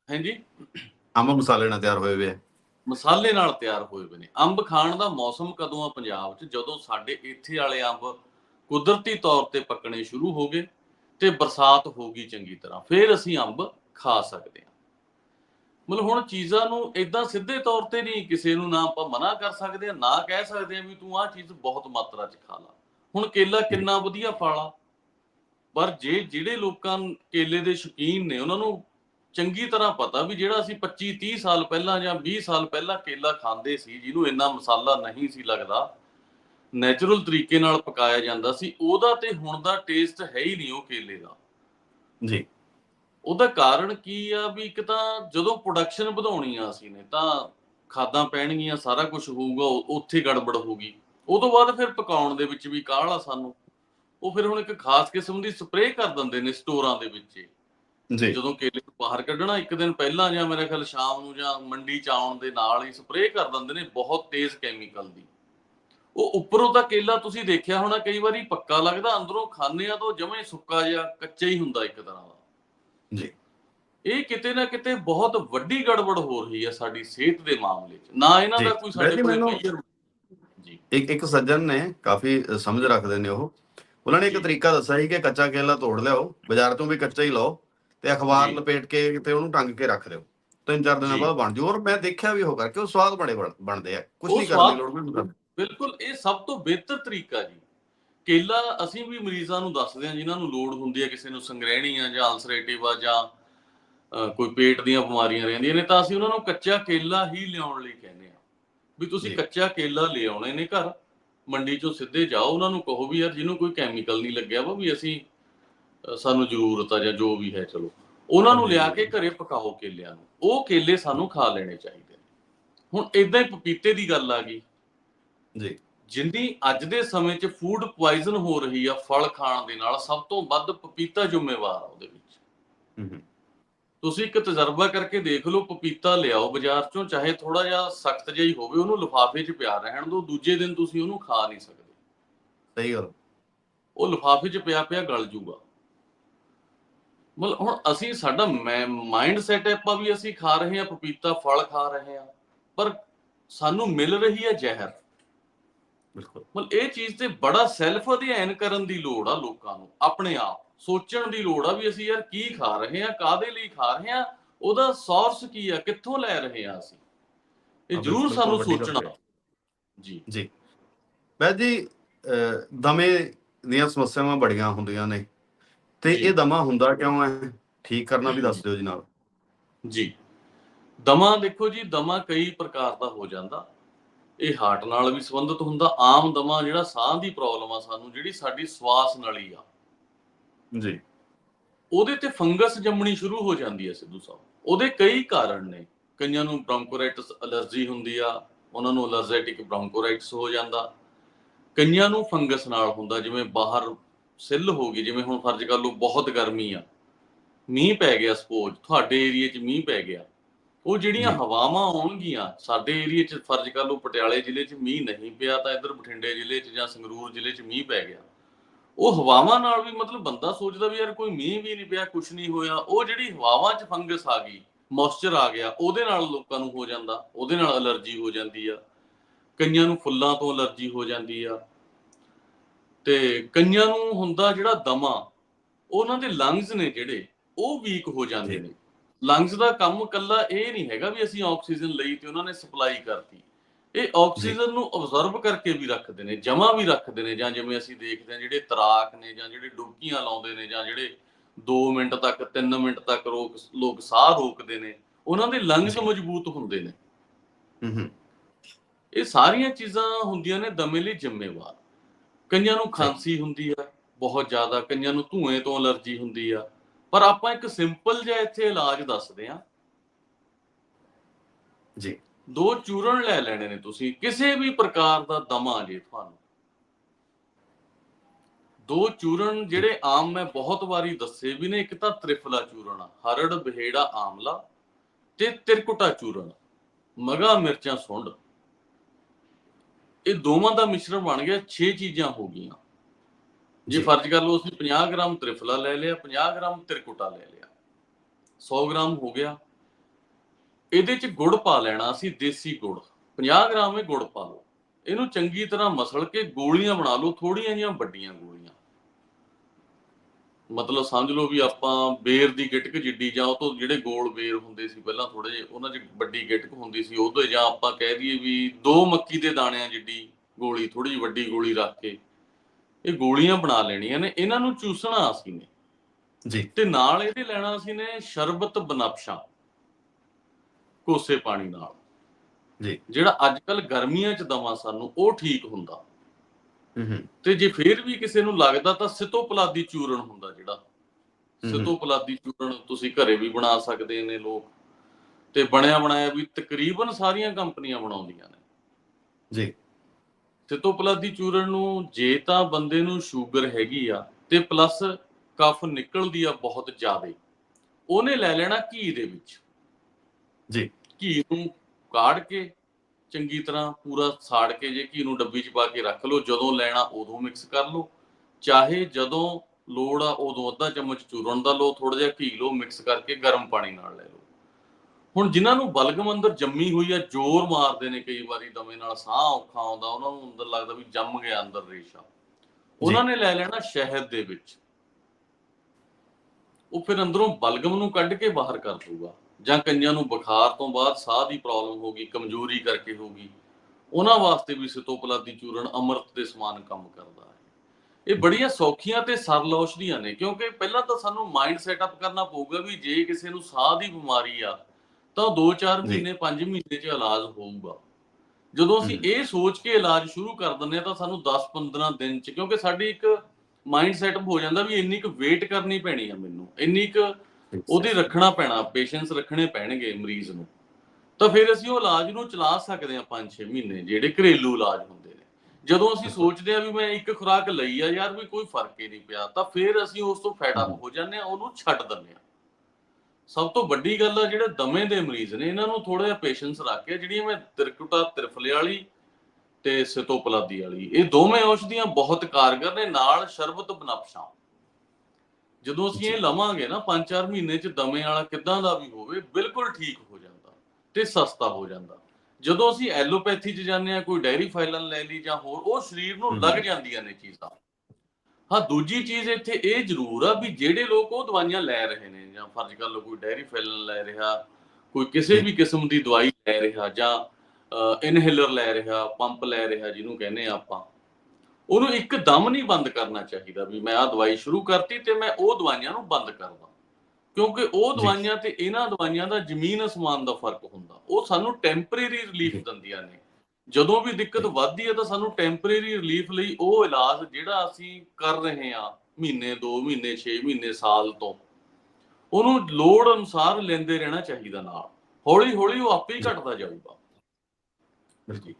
ਹਾਂਜੀ? ਅੰਬ ਮਸਾਲੇ ਨਾਲ ਤਿਆਰ ਹੋਏ ਹੋਏ ਆ। ਮਸਾਲੇ ਨਾਲ ਤਿਆਰ ਹੋਏ ਹੋਏ ਨੇ। ਅੰਬ ਖਾਣ ਦਾ ਮੌਸਮ ਕਦੋਂ ਆ ਪੰਜਾਬ 'ਚ? ਜਦੋਂ ਸਾਡੇ ਇੱਥੇ ਵਾਲੇ ਅੰਬ ਕੁਦਰਤੀ ਤੌਰ ਤੇ ਪੱਕਣੇ ਸ਼ੁਰੂ ਹੋ ਗਏ। ਤੇ ਬਰਸਾਤ ਹੋ ਚੰਗੀ ਤਰ੍ਹਾਂ, ਫਿਰ ਅਸੀਂ ਅੰਬ ਖਾ ਸਕਦੇ ਹਾਂ। ਮਤਲਬ ਹੁਣ ਚੀਜ਼ਾਂ ਨੂੰ ਇਦਾਂ ਸਿੱਧੇ ਤੌਰ ਤੇ ਨਹੀਂ ਕਿਸੇ ਨੂੰ ਨਾ ਆਪਾਂ ਮਨਾ ਕਰ ਸਕਦੇ ਹਾਂ, ਨਾ ਕਹਿ ਸਕਦੇ ਹਾਂ ਵੀ ਤੂੰ ਆਹ ਚੀਜ਼ ਬਹੁਤ ਮਾਤਰਾ 'ਚ ਖਾ ਲਾ। ਹੁਣ ਕੇਲਾ ਕਿੰਨਾ ਵਧੀਆ ਫਲ ਆ। ਪਰ ਜੇ ਜਿਹੜੇ ਲੋਕਾਂ ਕੇਲੇ ਦੇ ਸ਼ੌਕੀਨ ਨੇ, ਉਹਨਾਂ ਨੂੰ ਚੰਗੀ ਤਰ੍ਹਾਂ ਪਤਾ ਵੀ ਜਿਹੜਾ ਅਸੀਂ 25 30 ਸਾਲ ਪਹਿਲਾਂ ਜਾਂ 20 ਸਾਲ ਪਹਿਲਾਂ ਕੇਲਾ ਖਾਂਦੇ ਸੀ, ਜਿਹਨੂੰ ਇੰਨਾ ਮਸਾਲਾ ਨਹੀਂ ਸੀ ਲੱਗਦਾ ਨੈਚੁਰਲ ਤਰੀਕੇ ਨਾਲ ਪਕਾਇਆ ਜਾਂਦਾ ਸੀ ਉਹਦਾ ਤੇ ਹੁਣ ਦਾ ਟੇਸਟ ਹੈ ਹੀ ਨਹੀਂ ਉਹ ਕੇਲੇ ਦਾ। ਜੀ। ਉਹਦਾ ਕਾਰਨ ਕੀ ਆ ਵੀ ਇੱਕ ਤਾਂ ਜਦੋਂ ਪ੍ਰੋਡਕਸ਼ਨ ਵਧਾਉਣੀ ਆ ਅਸੀਂ ਨੇ ਤਾਂ ਖਾਦਾਂ ਪੈਣਗੀਆਂ ਸਾਰਾ ਕੁਝ ਹੋਊਗਾ ਉੱਥੇ ਗੜਬੜ ਹੋਊਗੀ। ਉਹ ਤੋਂ ਬਾਅਦ ਫਿਰ ਪਕਾਉਣ ਦੇ ਵਿੱਚ ਵੀ ਕਾਹਲ ਆ ਸਾਨੂੰ। ਉਹ ਫਿਰ ਹੁਣ ਇੱਕ ਖਾਸ ਕਿਸਮ ਦੀ ਸਪਰੇਅ ਕਰ ਦਿੰਦੇ ਨੇ ਸਟੋਰਾਂ ਦੇ ਵਿੱਚ। ਜੀ। ਜਦੋਂ ਕੇਲੇ ਨੂੰ ਬਾਹਰ ਕੱਢਣਾ ਇੱਕ ਦਿਨ ਪਹਿਲਾਂ ਜਾਂ ਮੇਰੇ ਖਿਆਲ ਸ਼ਾਮ ਨੂੰ ਜਾਂ ਮੰਡੀ ਚ ਆਉਣ ਦੇ ਨਾਲ ਹੀ ਸਪਰੇਅ ਕਰ ਦਿੰਦੇ ਨੇ ਬਹੁਤ ਤੇਜ਼ ਕੈਮੀਕਲ ਦੀ। ਉਹ ਉੱਪਰੋਂ ਤਾਂ ਕੇਲਾ ਤੁਸੀਂ ਦੇਖਿਆ ਹੋਣਾ ਕਈ ਵਾਰੀ ਪੱਕਾ ਲੱਗਦਾ ਅੰਦਰੋਂ ਖਾਣੇ ਆ ਤਾਂ ਜਮਾਂ ਹੀ ਸੁੱਕਾ ਜਿਹਾ ਕੱਚਾ ਹੀ ਹੁੰਦਾ ਇੱਕ ਤਰ੍ਹਾਂ ਦਾ। ਜੀ। ਇਹ ਕਿਤੇ ਨਾ ਕਿਤੇ ਬਹੁਤ ਵੱਡੀ ਗੜਬੜ ਹੋ ਰਹੀ ਹੈ ਸਾਡੀ ਸਿਹਤ ਦੇ ਮਾਮਲੇ 'ਚ। ਨਾ ਇਹਨਾਂ ਦਾ ਕੋਈ ਸਾਡੇ ਕੋਲ ਜੀ। ਇੱਕ ਇੱਕ ਸੱਜਣ ਨੇ ਕਾਫੀ ਸਮਝ ਰੱਖਦੇ ਨੇ ਉਹ। ਉਹਨਾਂ ਨੇ ਇੱਕ। ਤਰੀਕਾ ਦੱਸਿਆ ਸੀ ਕਿ ਕੱਚਾ ਕੇਲਾ ਤੋੜ ਲਿਆਓ ਬਾਜ਼ਾਰ ਤੋਂ ਵੀ ਕੱਚਾ ਹੀ ਲਓ ਤੇ ਅਖਬਾਰ। ਲਪੇਟ ਕੇ ਤੇ ਉਹਨੂੰ ਟੰਗ ਕੇ ਰੱਖ ਦਿਓ। ਤਿੰਨ ਚਾਰ ਦਿਨਾਂ। ਬਾਅਦ ਬਣ ਜੂ। ਔਰ ਮੈਂ ਦੇਖਿਆ ਵੀ ਉਹ ਕਰਕੇ ਉਹ ਸਵਾਦ ਬੜੇ ਬਣ- ਬਣਦੇ ਆ। ਕੁਝ ਨਹੀਂ ਕਰਨ ਦੀ ਲੋੜ ਵੀ ਬਿਲਕੁਲ ਇਹ ਸਭ ਤੋਂ ਬਿਹਤਰ ਤਰੀਕਾ ਜੀ। ਕੇਲਾ ਅਸੀਂ ਵੀ ਮਰੀਜ਼ਾਂ ਨੂੰ ਦੱਸਦੇ ਹਾਂ ਜਿਨ੍ਹਾਂ ਨੂੰ ਲੋੜ ਹੁੰਦੀ ਹੈ ਕਿਸੇ ਨੂੰ ਸੰਗ੍ਰਹਿਣੀ ਆ ਜਾਂ ਅਲਸਰੇਟਿਵ ਆ ਜਾਂ ਕੋਈ ਪੇਟ ਦੀਆਂ ਬਿਮਾਰੀਆਂ ਰਹਿੰਦੀਆਂ ਨੇ ਤਾਂ ਅਸੀਂ ਉਹਨਾਂ ਨੂੰ ਕੱਚਾ ਕੇਲਾ ਹੀ ਲਿਆਉਣ ਲਈ ਕਹਿੰਦੇ ਆ ਵੀ ਤੁਸੀਂ। ਕੱਚਾ ਕੇਲਾ ਲਿਆਉਣੇ ਨੇ ਘਰ ਮੰਡੀ ਚੋਂ ਸਿੱਧੇ ਜਾਓ ਉਹਨਾਂ ਨੂੰ ਕਹੋ ਵੀ ਯਾਰ ਜਿਹਨੂੰ ਕੋਈ ਕੈਮੀਕਲ ਨਹੀਂ ਲੱਗਿਆ ਵਾ ਵੀ ਅਸੀਂ ਸਾਨੂੰ ਜ਼ਰੂਰਤ ਆ ਜਾਂ ਜੋ ਵੀ ਹੈ ਚਲੋ। ਉਹਨਾਂ ਨੂੰ ਲਿਆ ਕੇ ਘਰੇ ਪਕਾਓ ਕੇਲਿਆਂ ਨੂੰ। ਉਹ ਕੇਲੇ ਸਾਨੂੰ ਖਾ ਲੈਣੇ ਚਾਹੀਦੇ ਹੁਣ ਇਦਾਂ ਹੀ ਪਪੀਤੇ ਦੀ ਗੱਲ ਆ ਗਈ। ਜੀ। ਜਿੰਨੀ ਅੱਜ ਦੇ ਸਮੇਂ 'ਚ ਫੂਡ ਪੁਆਇਜ਼ਨ ਹੋ ਰਹੀ ਆ ਫਲ ਖਾਣ ਦੇ ਨਾਲ ਸਭ ਤੋਂ ਵੱਧ ਪਪੀਤਾ ਜ਼ਿੰਮੇਵਾਰ ਆ ਉਹਦੇ ਵਿੱਚ। ਹੂੰ ਤੁਸੀਂ ਇੱਕ ਤਜਰਬਾ ਕਰਕੇ ਦੇਖ ਲਓ ਪਪੀਤਾ ਲਿਆਓ ਬਾਜ਼ਾਰ 'ਚੋਂ ਚਾਹੇ ਥੋੜਾ ਜਿਹਾ ਸਖਤ ਜਿਹਾ ਹੀ ਹੋਵੇ ਉਹਨੂੰ ਲਿਫਾਫੇ 'ਚ ਪਿਆ ਰਹਿਣ ਦਿਓ ਦੂਜੇ ਦਿਨ ਤੁਸੀਂ ਉਹਨੂੰ ਖਾ ਨਹੀਂ ਸਕਦੇ। ਸਹੀ ਗੱਲ। ਉਹ ਲਿਫਾਫੇ 'ਚ ਪਿਆ ਪਿਆ ਗਲ ਜੂਗਾ। ਮਤਲਬ ਹੁਣ ਅਸੀਂ ਸਾਡਾ ਮਾਈਂਡ ਸੈਟ ਹੈ ਆਪਾਂ ਵੀ ਅਸੀਂ ਖਾ ਰਹੇ ਹਾਂ ਪਪੀਤਾ ਫਲ ਖਾ ਰਹੇ ਹਾਂ ਪਰ ਸਾਨੂੰ ਮਿਲ ਰਹੀ ਹੈ ਜ਼ਹਿਰ। ਬਿਲਕੁਲ। ਮਤਲਬ ਇਹ ਚੀਜ਼ ਤੇ ਬੜਾ ਸੈਲਫ ਅਧਿਐਨ ਕਰਨ ਦੀ ਲੋੜ ਆ ਲੋਕਾਂ ਨੂੰ ਆਪਣੇ ਆਪ। ਸੋਚਣ ਦੀ ਲੋੜ ਆ ਵੀ ਅਸੀਂ ਯਾਰ ਕੀ ਖਾ ਰਹੇ ਆ ਕਾਦੇ ਲਈ ਖਾ ਰਹੇ ਆ ਉਹਦਾ ਸੋਰਸ ਕੀ ਆ ਕਿੱਥੋਂ ਲੈ ਰਹੇ ਆ ਅਸੀਂ? ਇਹ ਜ਼ਰੂਰ ਸਾਨੂੰ ਸੋਚਣਾ। ਜੀ। ਜੀ। ਵੈਦ ਜੀ ਦਮੇ ਦੀਆਂ ਸਮੱਸਿਆਵਾਂ ਬੜੀਆਂ ਹੁੰਦੀਆਂ ਨੇ। ਤੇ। ਇਹ ਦਮਾ ਹੁੰਦਾ ਕਿਉਂ ਹੈ? ਠੀਕ ਕਰਨਾ ਵੀ ਦੱਸ ਦਿਓ ਜੀ ਨਾਲ। ਜੀ। ਦਮਾ ਦੇਖੋ ਜੀ ਦਮਾ ਕਈ ਪ੍ਰਕਾਰ ਦਾ ਹੋ ਜਾਂਦਾ। ਇਹ ਹਾਰਟ ਨਾਲ ਵੀ ਸੰਬੰਧਿਤ ਹੁੰਦਾ ਆਮ ਦਮਾ ਜਿਹੜਾ ਸਾਹ ਦੀ ਪ੍ਰੋਬਲਮ ਆ ਸਾਨੂੰ ਜਿਹੜੀ ਸਾਡੀ ਸਵਾਸ ਨਲੀ ਆ। ਜੀ। ਉਹਦੇ ਤੇ ਫੰਗਸ ਜੰਮਣੀ ਸ਼ੁਰੂ ਹੋ ਜਾਂਦੀ ਹੈ ਸਿੱਧੂ ਸਾਹਿਬ। ਉਹਦੇ ਕਈ ਕਾਰਨ ਨੇ। ਕਈਆਂ ਨੂੰ ਬ੍ਰੌਂਕੋਰਾਈਟਸ ਅਲਰਜੀ ਹੁੰਦੀ ਆ ਉਹਨਾਂ ਨੂੰ ਅਲਰਜੈਟਿਕ ਬ੍ਰੌਂਕੋਰਾਈਟਸ ਹੋ ਜਾਂਦਾ। ਕਈਆਂ ਨੂੰ ਫੰਗਸ ਨਾਲ ਹੁੰਦਾ ਜਿਵੇਂ ਬਾਹਰ ਸਿੱਲ ਹੋ ਗਈ ਜਿਵੇਂ ਹੁਣ ਫਰਜ਼ ਕਰ ਲਓ ਬਹੁਤ ਗਰਮੀ ਆ। ਮੀਂਹ ਪੈ ਗਿਆ ਸਪੋਜ਼ ਤੁਹਾਡੇ ਏਰੀਆ 'ਚ ਮੀਂਹ ਪੈ ਗਿਆ। ਉਹ ਜਿਹੜੀਆਂ। ਹਵਾਵਾਂ ਆਉਣਗੀਆਂ ਸਾਡੇ ਏਰੀਆ 'ਚ ਫਰਜ਼ ਕਰ ਲਓ ਪਟਿਆਲੇ ਜ਼ਿਲ੍ਹੇ 'ਚ ਮੀਂਹ ਨਹੀਂ ਪਿਆ ਤਾਂ ਇੱਧਰ ਬਠਿੰਡੇ ਜ਼ਿਲ੍ਹੇ 'ਚ ਜਾਂ ਸੰਗਰੂਰ ਜ਼ਿਲ੍ਹੇ 'ਚ ਮੀਂਹ ਪੈ ਗਿਆ। ਉਹ ਹਵਾਵਾਂ ਨਾਲ ਵੀ ਮਤਲਬ ਬੰਦਾ ਸੋਚਦਾ ਵੀ ਯਾਰ ਕੋਈ ਮੀਂਹ ਵੀ ਨਹੀਂ ਪਿਆ ਕੁਝ ਨਹੀਂ ਹੋਇਆ। ਉਹ ਜਿਹੜੀ ਹਵਾਵਾਂ 'ਚ ਫੰਗਸ ਆ ਗਈ ਮੌਇਸਚਰ ਆ ਗਿਆ ਉਹਦੇ ਨਾਲ ਲੋਕਾਂ ਨੂੰ ਹੋ ਜਾਂਦਾ ਉਹਦੇ ਨਾਲ ਅਲਰਜੀ ਹੋ ਜਾਂਦੀ ਆ। ਕਈਆਂ ਨੂੰ ਫੁੱਲਾਂ ਤੋਂ ਅਲਰਜੀ ਹੋ ਜਾਂਦੀ ਆ। ਤੇ ਕਈਆਂ ਨੂੰ ਹੁੰਦਾ ਜਿਹੜਾ ਦਮਾ ਉਹਨਾਂ ਦੇ ਲੰਗਸ ਨੇ ਜਿਹੜੇ ਉਹ ਵੀਕ ਹੋ ਜਾਂਦੇ। ਨੇ। ਲੰਗਸ ਦਾ ਕੰਮ ਕੱਲਾ ਇਹ ਨਹੀਂ ਹੈਗਾ ਵੀ ਅਸੀਂ ਆਕਸੀਜਨ ਲਈ ਤੇ ਉਹਨਾਂ ਨੇ ਸਪਲਾਈ ਕਰਤੀ। ਇਹ ਆਕਸੀਜਨ ਨੂੰ ਅਬਜ਼ਰਵ ਕਰਕੇ ਵੀ ਰੱਖਦੇ ਨੇ ਜਮਾ ਵੀ ਰੱਖਦੇ ਨੇ ਜਾਂ ਜਿਵੇਂ ਅਸੀਂ ਦੇਖਦੇ ਹਾਂ ਜਿਹੜੇ ਤਰਾਕ ਨੇ ਜਾਂ ਜਿਹੜੇ ਡੁਬਕੀਆਂ ਲਾਉਂਦੇ ਨੇ ਜਾਂ ਜਿਹੜੇ 2 ਮਿੰਟ ਤੱਕ 3 ਮਿੰਟ ਤੱਕ ਰੋਕ ਲੋਕ ਸਾਹ ਰੋਕਦੇ ਨੇ ਉਹਨਾਂ ਦੇ ਲੰਗਸ। ਮਜ਼ਬੂਤ ਹੁੰਦੇ ਨੇ। ਹੂੰ। ਇਹ ਸਾਰੀਆਂ ਚੀਜ਼ਾਂ ਹੁੰਦੀਆਂ ਨੇ ਦਮੇ ਲਈ ਜ਼ਿੰਮੇਵਾਰ। ਕਈਆਂ ਨੂੰ ਖਾਂਸੀ ਹੁੰਦੀ ਆ ਬਹੁਤ ਜ਼ਿਆਦਾ। ਕਈਆਂ ਨੂੰ ਧੂਏ ਤੋਂ ਅਲਰਜੀ ਹੁੰਦੀ ਆ। ਪਰ ਆਪਾਂ ਇੱਕ ਸਿੰਪਲ ਜਿਹਾ ਇੱਥੇ ਇਲਾਜ ਦੱਸਦੇ ਆ ਜੀ। ਦੋ ਚੂਰਨ ਲੈ ਲੈਣੇ ਨੇ ਤੁਸੀਂ ਕਿਸੇ ਵੀ ਪ੍ਰਕਾਰ ਦਾ ਦਮਾ ਜੇ ਤੁਹਾਨੂੰ। ਦੋ ਚੂਰਨ ਜਿਹੜੇ ਆਮ ਮੈਂ ਬਹੁਤ ਵਾਰੀ ਦੱਸੇ ਵੀ ਨੇ ਇੱਕ ਤਾਂ ਤ੍ਰਿਫਲਾ ਚੂਰਨ ਹਰੜ ਬਹੇੜਾ ਆਮਲਾ ਤੇ ਤਿਰਕੁਟਾ ਚੂਰਨ ਮਗਾ ਮਿਰਚਾਂ ਸੁੰਡ। ਇਹ ਦੋਵਾਂ ਦਾ ਮਿਸ਼ਰਣ ਬਣ ਗਿਆ 6 ਚੀਜ਼ਾਂ ਹੋ ਗਈਆਂ। ਜੇ। ਫਰਜ਼ ਕਰ ਲਓ ਅਸੀਂ 50 ਗ੍ਰਾਮ ਤ੍ਰਿਫਲਾ ਲੈ ਲਿਆ 50 ਗ੍ਰਾਮ ਤਿਰਕੁਟਾ ਲੈ ਲਿਆ। 100 ਗ੍ਰਾਮ ਹੋ ਗਿਆ। ਇਹਦੇ ਚ ਗੁੜ ਪਾ ਲੈਣਾ ਅਸੀਂ ਦੇਸੀ ਗੁੜ। 50 ਗ੍ਰਾਮ ਇਹ ਗੁੜ ਪਾ ਲਓ। ਇਹਨੂੰ ਚੰਗੀ ਤਰ੍ਹਾਂ ਮਸਲ ਕੇ ਗੋਲੀਆਂ ਬਣਾ ਲਓ ਥੋੜੀਆਂ ਜਿਹੀਆਂ ਵੱਡੀਆਂ ਗੋਲੀਆਂ। ਮਤਲਬ ਸਮਝ ਲਓ ਵੀ ਆਪਾਂ ਬੇਰ ਦੀ ਗਿਟਕ ਜਿੱਡੀ ਜਾਂ ਉਹ ਤੋਂ ਜਿਹੜੇ ਗੋਲ ਬੇਰ ਹੁੰਦੇ ਸੀ ਪਹਿਲਾਂ ਥੋੜੇ ਜਿਹੇ ਉਹਨਾਂ 'ਚ ਵੱਡੀ ਗਿਟਕ ਹੁੰਦੀ ਸੀ ਉਹਦੇ ਜਾਂ ਆਪਾਂ ਕਹਿ ਦਈਏ ਵੀ ਦੋ ਮੱਕੀ ਦੇ ਦਾਣਿਆਂ ਜਿੱਡੀ ਗੋਲੀ ਥੋੜੀ ਜਿਹੀ ਵੱਡੀ ਗੋਲੀ ਰੱਖ ਕੇ ਇਹ ਗੋਲੀਆਂ ਬਣਾ ਲੈਣੀਆਂ ਨੇ ਇਹਨਾਂ ਨੂੰ ਚੂਸਣਾ ਅਸੀਂ ਨੇ। ਜੀ। ਤੇ ਨਾਲ ਇਹਦੇ ਲੈਣਾ ਅਸੀਂ ਨੇ ਸ਼ਰਬਤ ਬਨਫਸ਼ਾ ਕੋਸੇ ਪਾਣੀ ਨਾਲ। ਜੀ। ਜਿਹੜਾ ਅੱਜ ਕੱਲ ਗਰਮੀਆਂ ਚ ਦਵਾ ਸਾਨੂੰ ਉਹ ਠੀਕ ਹੁੰਦਾ। ਹੂੰ ਤੇ ਜੇ ਫੇਰ ਵੀ ਕਿਸੇ ਨੂੰ ਲੱਗਦਾ ਤਾਂ ਸਿਤੋਪਲਾਦੀ ਚੂਰਨ ਹੁੰਦਾ ਜਿਹੜਾ। ਸਿਤੋਪਲਾਦੀ ਚੂਰਨ ਤੁਸੀਂ ਘਰੇ ਵੀ ਬਣਾ ਸਕਦੇ ਨੇ ਲੋਕ। ਤੇ ਬਣਿਆ ਬਣਾਇਆ ਵੀ ਤਕਰੀਬਨ ਸਾਰੀਆਂ ਕੰਪਨੀਆਂ ਬਣਾਉਂਦੀਆਂ ਨੇ। ਜੀ। ਸਿਤੋਪਲਾਦੀ ਚੂਰਨ ਨੂੰ ਜੇ ਤਾਂ ਬੰਦੇ ਨੂੰ ਸ਼ੂਗਰ ਹੈਗੀ ਆ ਤੇ ਪਲੱਸ ਕਫ ਨਿਕਲਦੀ ਆ ਬਹੁਤ ਜ਼ਿਆਦੇ। ਉਹਨੇ ਲੈ ਲੈਣਾ ਘੀ ਦੇ ਵਿੱਚ। ਜੀ। ਘੀ ਨੂੰ ਕਾੜ ਕੇ ਚੰਗੀ ਤਰ੍ਹਾਂ ਪੂਰਾ ਸਾੜ ਕੇ ਜੇ ਘੀ ਨੂੰ ਡੱਬੀ 'ਚ ਪਾ ਕੇ ਰੱਖ ਲਓ ਜਦੋਂ ਲੈਣਾ ਉਦੋਂ ਮਿਕਸ ਕਰ ਲਓ। ਚਾਹੇ ਜਦੋਂ ਲੋੜ ਆ ਉਦੋਂ ਅੱਧਾ ਚਮਚ ਚੂਰਨ ਦਾ ਲਓ ਥੋੜਾ ਜਿਹਾ ਘੀ ਲਓ ਮਿਕਸ ਕਰਕੇ ਗਰਮ ਪਾਣੀ ਨਾਲ ਲੈ ਲਓ। ਹੁਣ ਜਿਨ੍ਹਾਂ ਨੂੰ ਬਲਗਮ ਅੰਦਰ ਜੰਮੀ ਹੋਈ ਆ ਜ਼ੋਰ ਮਾਰਦੇ ਨੇ ਕਈ ਵਾਰੀ ਦਮੇ ਨਾਲ ਸਾਹ ਔਖਾ ਆਉਂਦਾ ਉਹਨਾਂ ਨੂੰ ਅੰਦਰ ਲੱਗਦਾ ਵੀ ਜੰਮ ਗਿਆ ਅੰਦਰ ਰੇਸ਼ਾ। ਉਹਨਾਂ ਨੇ ਲੈ ਲੈਣਾ ਸ਼ਹਿਦ ਦੇ ਵਿੱਚ। ਉਹ ਫਿਰ ਅੰਦਰੋਂ ਬਲਗਮ ਨੂੰ ਕੱਢ ਕੇ ਬਾਹਰ ਕਰ ਦੂਗਾ ਜਾਂ ਕਈਆਂ ਨੂੰ ਬੁਖਾਰ ਤੋਂ ਬਾਅਦ ਸਾਹ ਦੀ ਪ੍ਰੋਬਲਮ ਹੋ ਗਈ ਕਮਜ਼ੋਰੀ ਕਰਕੇ ਹੋ ਗਈ। ਉਹਨਾਂ ਵਾਸਤੇ ਵੀ ਸਿਤੋਪਲਾਦੀ ਚੂਰਨ ਅੰਮ੍ਰਿਤ ਦੇ ਸਮਾਨ ਕੰਮ ਕਰਦਾ ਹੈ। ਇਹ ਬੜੀਆਂ ਸੌਖੀਆਂ ਤੇ ਸਰਲ ਔਸ਼ਧੀਆਂ ਨੇ ਕਿਉਂਕਿ ਪਹਿਲਾਂ ਤਾਂ ਸਾਨੂੰ ਮਾਈਂਡ ਸੈਟਅਪ ਕਰਨਾ ਪਊਗਾ ਵੀ ਜੇ ਕਿਸੇ ਨੂੰ ਸਾਹ ਦੀ ਬਿਮਾਰੀ ਆ ਤਾਂ 2-4 ਜੀ। ਮਹੀਨੇ 5 ਮਹੀਨੇ 'ਚ ਇਲਾਜ ਹੋਊਗਾ। ਜਦੋਂ ਅਸੀਂ। ਇਹ ਸੋਚ ਕੇ ਇਲਾਜ ਸ਼ੁਰੂ ਕਰ ਦਿੰਦੇ ਆ ਤਾਂ ਸਾਨੂੰ 10-15 ਦਿਨ 'ਚ ਕਿਉਂਕਿ ਸਾਡੀ ਇੱਕ ਮਾਈਂਡ ਸੈਟਅਪ ਹੋ ਜਾਂਦਾ ਵੀ ਇੰਨੀ ਕੁ ਵੇਟ ਕਰਨੀ ਪੈਣੀ ਆ ਮੈਨੂੰ। ਇੰਨੀ ਕੁ ਉਹਦੇ ਰੱਖਣਾ ਪੈਣਾ ਪੇਸ਼ੈਂਸ ਰੱਖਣੇ ਪੈਣਗੇ ਮਰੀਜ਼ ਨੂੰ। ਤਾਂ ਫਿਰ ਅਸੀਂ ਉਹ ਇਲਾਜ ਨੂੰ ਚਲਾ ਸਕਦੇ ਹਾਂ 5-6 ਮਹੀਨੇ ਜਿਹੜੇ ਘਰੇਲੂ ਇਲਾਜ ਹੁੰਦੇ ਨੇ। ਜਦੋਂ ਅਸੀਂ ਸੋਚਦੇ ਆ ਵੀ ਮੈਂ ਇੱਕ ਖੁਰਾਕ ਲਈ ਆ ਯਾਰ ਵੀ ਕੋਈ ਫ਼ਰਕ ਹੀ ਨਹੀਂ ਪਿਆ ਤਾਂ ਫਿਰ ਅਸੀਂ ਉਸ ਤੋਂ ਫੈਡ ਅਪ ਹੋ ਜਾਂਦੇ ਆ ਉਹਨੂੰ ਛੱਡ ਦਿੰਦੇ ਆ ਸਭ ਤੋਂ ਵੱਡੀ ਗੱਲ ਆ ਜਿਹੜੇ ਦਮੇ ਦੇ ਮਰੀਜ਼ ਨੇ ਇਹਨਾਂ ਨੂੰ ਥੋੜਾ ਜਿਹਾ ਪੇਸ਼ੈਂਸ ਰੱਖ ਕੇ ਜਿਹੜੀਆਂ ਮੈਂ ਤਿਰਕੁਟਾ ਤਿਰਫਲੇ ਵਾਲੀ ਤੇ ਸਿਤੋਪਲਾਦੀ ਵਾਲੀ ਇਹ ਦੋਵੇਂ ਔਸ਼ਧੀਆਂ ਬਹੁਤ ਕਾਰਗਰ ਨੇ ਨਾਲ ਸ਼ਰਬਤ ਬਨਫਸ਼ਾ ਜਦੋਂ ਅਸੀਂ ਇਹ ਲਵਾਂਗੇ ਨਾ 5-4 ਮਹੀਨੇ ਚ ਦਮੇ ਵਾਲਾ ਕਿਦਾਂ ਦਾ ਵੀ ਹੋਵੇ ਬਿਲਕੁਲ ਠੀਕ ਹੋ ਜਾਂਦਾ ਤੇ ਸਸਤਾ ਹੋ ਜਾਂਦਾ। ਜਦੋਂ ਅਸੀਂ ਐਲੋਪੈਥੀ ਚ ਜਾਂਦੇ ਆ ਕੋਈ ਡਾਇਰੀ ਫਾਈਲਨ ਲੈ ਲਈ ਜਾਂ ਹੋਰ ਉਹ ਸਰੀਰ ਨੂੰ ਲੱਗ ਜਾਂਦੀਆਂ ਨੇ ਚੀਜ਼ਾਂ। ਹਾਂ ਦੂਜੀ ਚੀਜ਼ ਇੱਥੇ ਇਹ ਜ਼ਰੂਰ ਆ ਵੀ ਜਿਹੜੇ ਲੋਕ ਉਹ ਦਵਾਈਆਂ ਲੈ ਰਹੇ ਨੇ ਜਾਂ ਫਰਜ਼ ਕਰ ਲਓ ਕੋਈ ਡਾਇਰੀ ਫਾਈਲਨ ਲੈ ਰਿਹਾ ਕੋਈ ਕਿਸੇ ਵੀ ਕਿਸਮ ਦੀ ਦਵਾਈ ਲੈ ਰਿਹਾ ਜਾਂ ਇਨਹੇਲਰ ਲੈ ਰਿਹਾ ਪੰਪ ਲੈ ਰਿਹਾ ਜਿਹਨੂੰ ਕਹਿੰਦੇ ਆ ਆਪਾਂ ਉਹਨੂੰ ਇੱਕਦਮ ਨਹੀਂ ਬੰਦ ਕਰਨਾ ਚਾਹੀਦਾ ਵੀ ਮੈਂ ਆ ਦਵਾਈ ਸ਼ੁਰੂ ਕਰਤੀ ਤੇ ਮੈਂ ਉਹ ਦਵਾਈਆਂ ਨੂੰ ਬੰਦ ਕਰਦਾ ਕਿਉਂਕਿ ਉਹ। ਦਵਾਈਆਂ ਤੇ ਇਹਨਾਂ ਦਵਾਈਆਂ ਦਾ ਜ਼ਮੀਨ ਅਸਮਾਨ ਦਾ ਫ਼ਰਕ ਹੁੰਦਾ ਉਹ ਸਾਨੂੰ ਟੈਂਪਰੇਰੀ ਰਿਲੀਫ। ਦਿੰਦੀਆਂ ਨੇ ਜਦੋਂ ਵੀ ਦਿੱਕਤ ਵੱਧਦੀ ਹੈ ਤਾਂ ਸਾਨੂੰ ਟੈਂਪਰੇਰੀ ਰਿਲੀਫ ਲਈ ਉਹ ਇਲਾਜ ਜਿਹੜਾ ਅਸੀਂ ਕਰ ਰਹੇ ਹਾਂ ਮਹੀਨੇ 2 ਮਹੀਨੇ 6 ਮਹੀਨੇ ਸਾਲ ਤੋਂ ਉਹਨੂੰ ਲੋੜ ਅਨੁਸਾਰ ਲੈਂਦੇ ਰਹਿਣਾ ਚਾਹੀਦਾ ਨਾਲ। ਹੌਲੀ ਹੌਲੀ ਉਹ ਆਪੇ ਹੀ। ਘਟਦਾ ਜਾਊਗਾ। ਬਿਲਕੁਲ।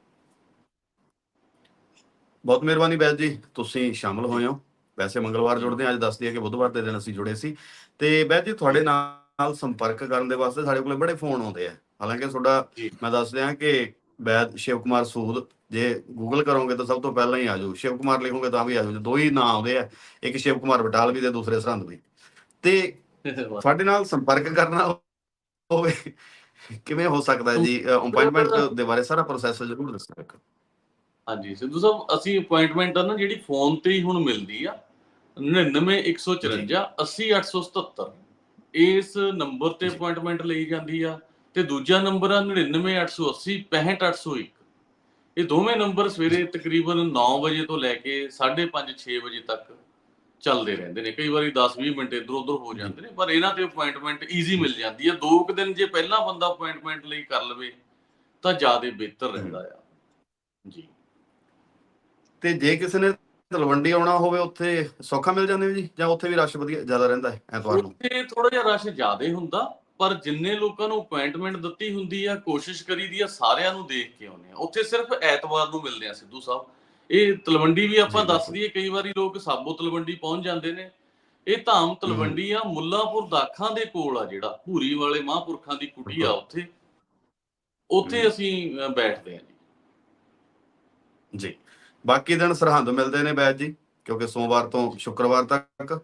ਬਹੁਤ ਮਿਹਰਬਾਨੀ ਬੈਦ ਜੀ ਤੁਸੀਂ ਸ਼ਾਮਲ ਹੋਏ ਹੋ। ਵੈਸੇ ਮੰਗਲਵਾਰ ਜੁੜਦੇ ਅੱਜ ਦੱਸਦੀ ਹੈ ਕਿ ਬੁੱਧਵਾਰ ਦੇ ਦਿਨ ਅਸੀਂ ਜੁੜੇ ਸੀ। ਤੇ ਬੈਦ ਜੀ ਤੁਹਾਡੇ ਨਾਲ ਸੰਪਰਕ ਕਰਨ ਦੇ ਵਾਸਤੇ ਸਾਡੇ ਕੋਲੇ ਬੜੇ ਫੋਨ ਆਉਂਦੇ ਆ। ਹਾਲਾਂਕਿ ਤੁਹਾਡਾ। ਮੈਂ ਦੱਸ ਦਿਆਂ ਕਿ ਬੈਦ ਸ਼ਿਵ ਕੁਮਾਰ ਸੂਦ ਜੇ ਗੂਗਲ ਕਰੋਗੇ ਤਾਂ ਸਭ ਤੋਂ ਪਹਿਲਾਂ ਹੀ ਆ ਜਾਊ। ਸ਼ਿਵ ਕੁਮਾਰ ਲਿਖੋਗੇ ਤਾਂ ਵੀ ਆ ਜਾਊ। ਦੋ ਹੀ ਨਾਂ ਆਉਂਦੇ ਆ ਇੱਕ ਸ਼ਿਵ ਕੁਮਾਰ ਬਟਾਲਵੀ ਤੇ ਦੂਸਰੇ ਸਰਹੰਦ ਵੀ। ਤੇ ਤੁਹਾਡੇ ਨਾਲ ਸੰਪਰਕ ਕਰਨਾ ਹੋਵੇ ਕਿਵੇਂ ਹੋ ਸਕਦਾ ਜੀ? ਅਪਾਇੰਟਮੈਂਟ ਦੇ ਬਾਰੇ ਸਾਰਾ ਪ੍ਰੋਸੈਸ ਜ਼ਰੂਰ ਦੱਸੋ ਹਾਂਜੀ ਸਿੱਧੂ ਸਾਹਿਬ ਅਸੀਂ ਅਪਾਇੰਟਮੈਂਟ ਆ ਨਾ ਜਿਹੜੀ ਫੋਨ ਤੇ ਹੀ ਹੁਣ ਮਿਲਦੀ ਆ 99154 80877 ਇਸ ਨੰਬਰ ਤੇ। ਅਪਾਇੰਟਮੈਂਟ ਲਈ ਜਾਂਦੀ ਆ। ਤੇ ਦੂਜਾ ਨੰਬਰ ਆ 99880 65808 ਇਹ ਦੋਵੇਂ ਨੰਬਰ ਸਵੇਰੇ ਤਕਰੀਬਨ 9 ਵਜੇ ਤੋਂ ਲੈ ਕੇ 5:30 6 ਵਜੇ ਤੱਕ ਚੱਲਦੇ ਰਹਿੰਦੇ ਨੇ। ਕਈ ਵਾਰੀ 10-20 ਮਿੰਟ ਇਧਰ ਉਧਰ ਹੋ ਜਾਂਦੇ ਨੇ ਪਰ ਇਹਨਾਂ ਤੇ ਅਪਾਇੰਟਮੈਂਟ ਈਜ਼ੀ ਮਿਲ ਜਾਂਦੀ ਆ। ਦੋ ਕੁ ਦਿਨ ਜੇ ਪਹਿਲਾਂ ਬੰਦਾ ਅਪਾਇੰਟਮੈਂਟ ਲਈ ਕਰ ਲਵੇ ਤਾਂ ਜ਼ਿਆਦਾ ਬਿਹਤਰ ਰਹਿੰਦਾ ਆ। ਜੀ। ਤੇ ਜੇ ਕਿਸੇ ਨੇ ਤਲਵੰਡੀ ਆਉਣਾ ਹੋਵੇ ਉੱਥੇ ਸੌਖਾ ਮਿਲ ਜਾਂਦੇ ਹੋ ਜੀ? ਜਾਂ ਉੱਥੇ ਵੀ ਰਸ਼ ਵਧੀਆ ਜ਼ਿਆਦਾ ਰਹਿੰਦਾ ਹੈ ਐਤਵਾਰ ਨੂੰ? ਉੱਥੇ ਥੋੜਾ ਜਿਹਾ ਰਸ਼ ਜ਼ਿਆਦਾ ਹੁੰਦਾ। ਪਰ ਜਿੰਨੇ ਲੋਕਾਂ ਨੂੰ ਅਪਾਇੰਟਮੈਂਟ ਦਿੱਤੀ ਹੁੰਦੀ ਆ ਕੋਸ਼ਿਸ਼ ਕਰੀਦੀ ਆ ਸਾਰਿਆਂ ਨੂੰ ਦੇਖ ਕੇ ਆਉਨੇ ਆ। ਉੱਥੇ ਸਿਰਫ ਐਤਵਾਰ ਨੂੰ ਮਿਲਦੇ ਆ ਸਿੱਧੂ ਸਾਹਿਬ। ਇਹ ਤਲਵੰਡੀ ਵੀ ਆਪਾਂ ਦੱਸ। ਦਈਏ ਕਈ ਵਾਰੀ ਲੋਕ ਸਾਬੋ ਤਲਵੰਡੀ ਪਹੁੰਚ ਜਾਂਦੇ ਨੇ। ਇਹ ਧਾਮ ਤਲਵੰਡੀ ਆ ਮੁੱਲਾਪੁਰ ਦਾਖਾਂ ਦੇ ਕੋਲ ਆ ਜਿਹੜਾ ਭੂਰੀ ਵਾਲੇ ਮਹਾਂਪੁਰਖਾਂ ਦੀ ਕੁਟੀ ਆ। ਉੱਥੇ। ਉੱਥੇ। ਅਸੀਂ ਬੈਠਦੇ ਆ ਜੀ। ਜੀ। ਬਾਕੀ ਦਿਨ ਸਰਹੰਦ ਮਿਲਦੇ ਨੇ ਬੈਜ ਜੀ ਕਿਉਂਕਿ ਸੋਮਵਾਰ ਤੋਂ ਸ਼ੁੱਕਰਵਾਰ ਤੱਕ।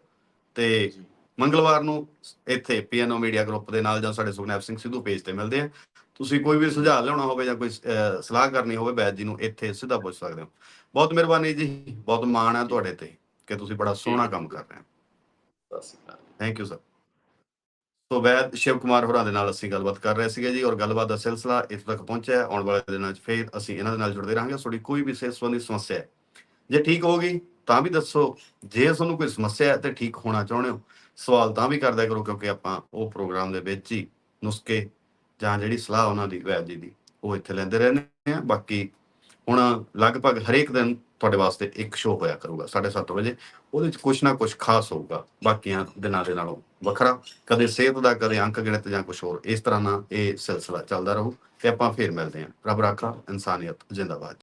ਤੇ ਮੰਗਲਵਾਰ ਨੂੰ ਇੱਥੇ ਪੀਐਨਓ ਮੀਡੀਆ ਗਰੁੱਪ ਦੇ ਨਾਲ ਜਾਂ ਸਾਡੇ ਸੁਖਨੈਪ ਸਿੰਘ ਸਿੱਧੂ ਪੇਜ ਤੇ ਮਿਲਦੇ ਆ। ਤੁਸੀਂ ਕੋਈ ਵੀ ਸੁਝਾਅ ਲਿਆਉਣਾ ਹੋਵੇ ਜਾਂ ਕੋਈ ਸਲਾਹ ਕਰਨੀ ਹੋਵੇ ਬੈਜ ਜੀ ਨੂੰ ਇੱਥੇ ਸਿੱਧਾ ਪੁੱਛ ਸਕਦੇ ਹੋ। ਬਹੁਤ ਮਿਹਰਬਾਨੀ ਜੀ ਬਹੁਤ ਮਾਣ ਹੈ ਤੁਹਾਡੇ ਤੇ ਕਿ ਤੁਸੀਂ ਬੜਾ ਸੋਹਣਾ ਕੰਮ ਕਰ ਰਹੇ ਹੋ। ਸਤਿ ਸ਼੍ਰੀ ਅਕਾਲ। ਥੈਂਕ ਯੂ ਸਰ ਸੋ ਵੈਦ ਸ਼ਿਵ ਕੁਮਾਰ ਹੋਰਾਂ ਦੇ ਨਾਲ ਅਸੀਂ ਗੱਲਬਾਤ ਕਰ ਰਹੇ ਸੀਗੇ ਜੀ ਔਰ ਗੱਲਬਾਤ ਦਾ ਸਿਲਸਿਲਾ ਇਸ ਤੱਕ ਪਹੁੰਚਿਆ ਹੈ। ਆਉਣ ਵਾਲੇ ਦਿਨਾਂ 'ਚ ਫੇਰ ਅਸੀਂ ਇਹਨਾਂ ਦੇ ਨਾਲ ਜੁੜਦੇ ਰਹਾਂਗੇ। ਤੁਹਾਡੀ ਕੋਈ ਵੀ ਸਿਹਤ ਸੰਬੰਧੀ ਸਮੱਸਿਆ ਹੈ ਜੇ ਠੀਕ ਹੋਗੀ ਤਾਂ ਵੀ ਦੱਸੋ। ਜੇ ਤੁਹਾਨੂੰ ਕੋਈ ਸਮੱਸਿਆ ਹੈ ਤੇ ਠੀਕ ਹੋਣਾ ਚਾਹੁੰਦੇ ਹੋ ਸਵਾਲ ਤਾਂ ਵੀ ਕਰਦਿਆ ਕਰੋ ਕਿਉਂਕਿ ਆਪਾਂ ਉਹ ਪ੍ਰੋਗਰਾਮ ਦੇ ਵਿੱਚ ਹੀ ਨੁਸਖੇ ਜਾਂ ਜਿਹੜੀ ਸਲਾਹ ਉਹਨਾਂ ਦੀ ਵੈਦ ਜੀ ਦੀ, ਉਹ ਇੱਥੇ ਲੈਂਦੇ ਰਹਿੰਦੇ ਆ। ਬਾਕੀ ਹੁਣ ਲਗਭਗ ਹਰੇਕ ਦਿਨ ਤੁਹਾਡੇ ਵਾਸਤੇ ਇੱਕ ਸ਼ੋਅ ਹੋਇਆ ਕਰੂਗਾ 7:30 ਵਜੇ। ਉਹਦੇ ਵਿੱਚ ਕੁਝ ਨਾ ਕੁਝ ਖਾਸ ਹੋਊਗਾ, ਬਾਕੀਆਂ ਦਿਨਾਂ ਦੇ ਨਾਲੋਂ ਵੱਖਰਾ। ਕਦੇ ਸਿਹਤ ਦਾ, ਕਦੇ ਅੰਕ ਗਿਣਤ ਜਾਂ ਕੁਝ ਹੋਰ। ਇਸ ਤਰ੍ਹਾਂ ਨਾਲ ਇਹ ਸਿਲਸਿਲਾ ਚੱਲਦਾ ਰਹੂ ਤੇ ਆਪਾਂ ਫੇਰ ਮਿਲਦੇ ਹਾਂ। ਰੱਬ ਰਾਖਾ, ਇਨਸਾਨੀਅਤ, ਜਿੰਦਾਬਾਦ।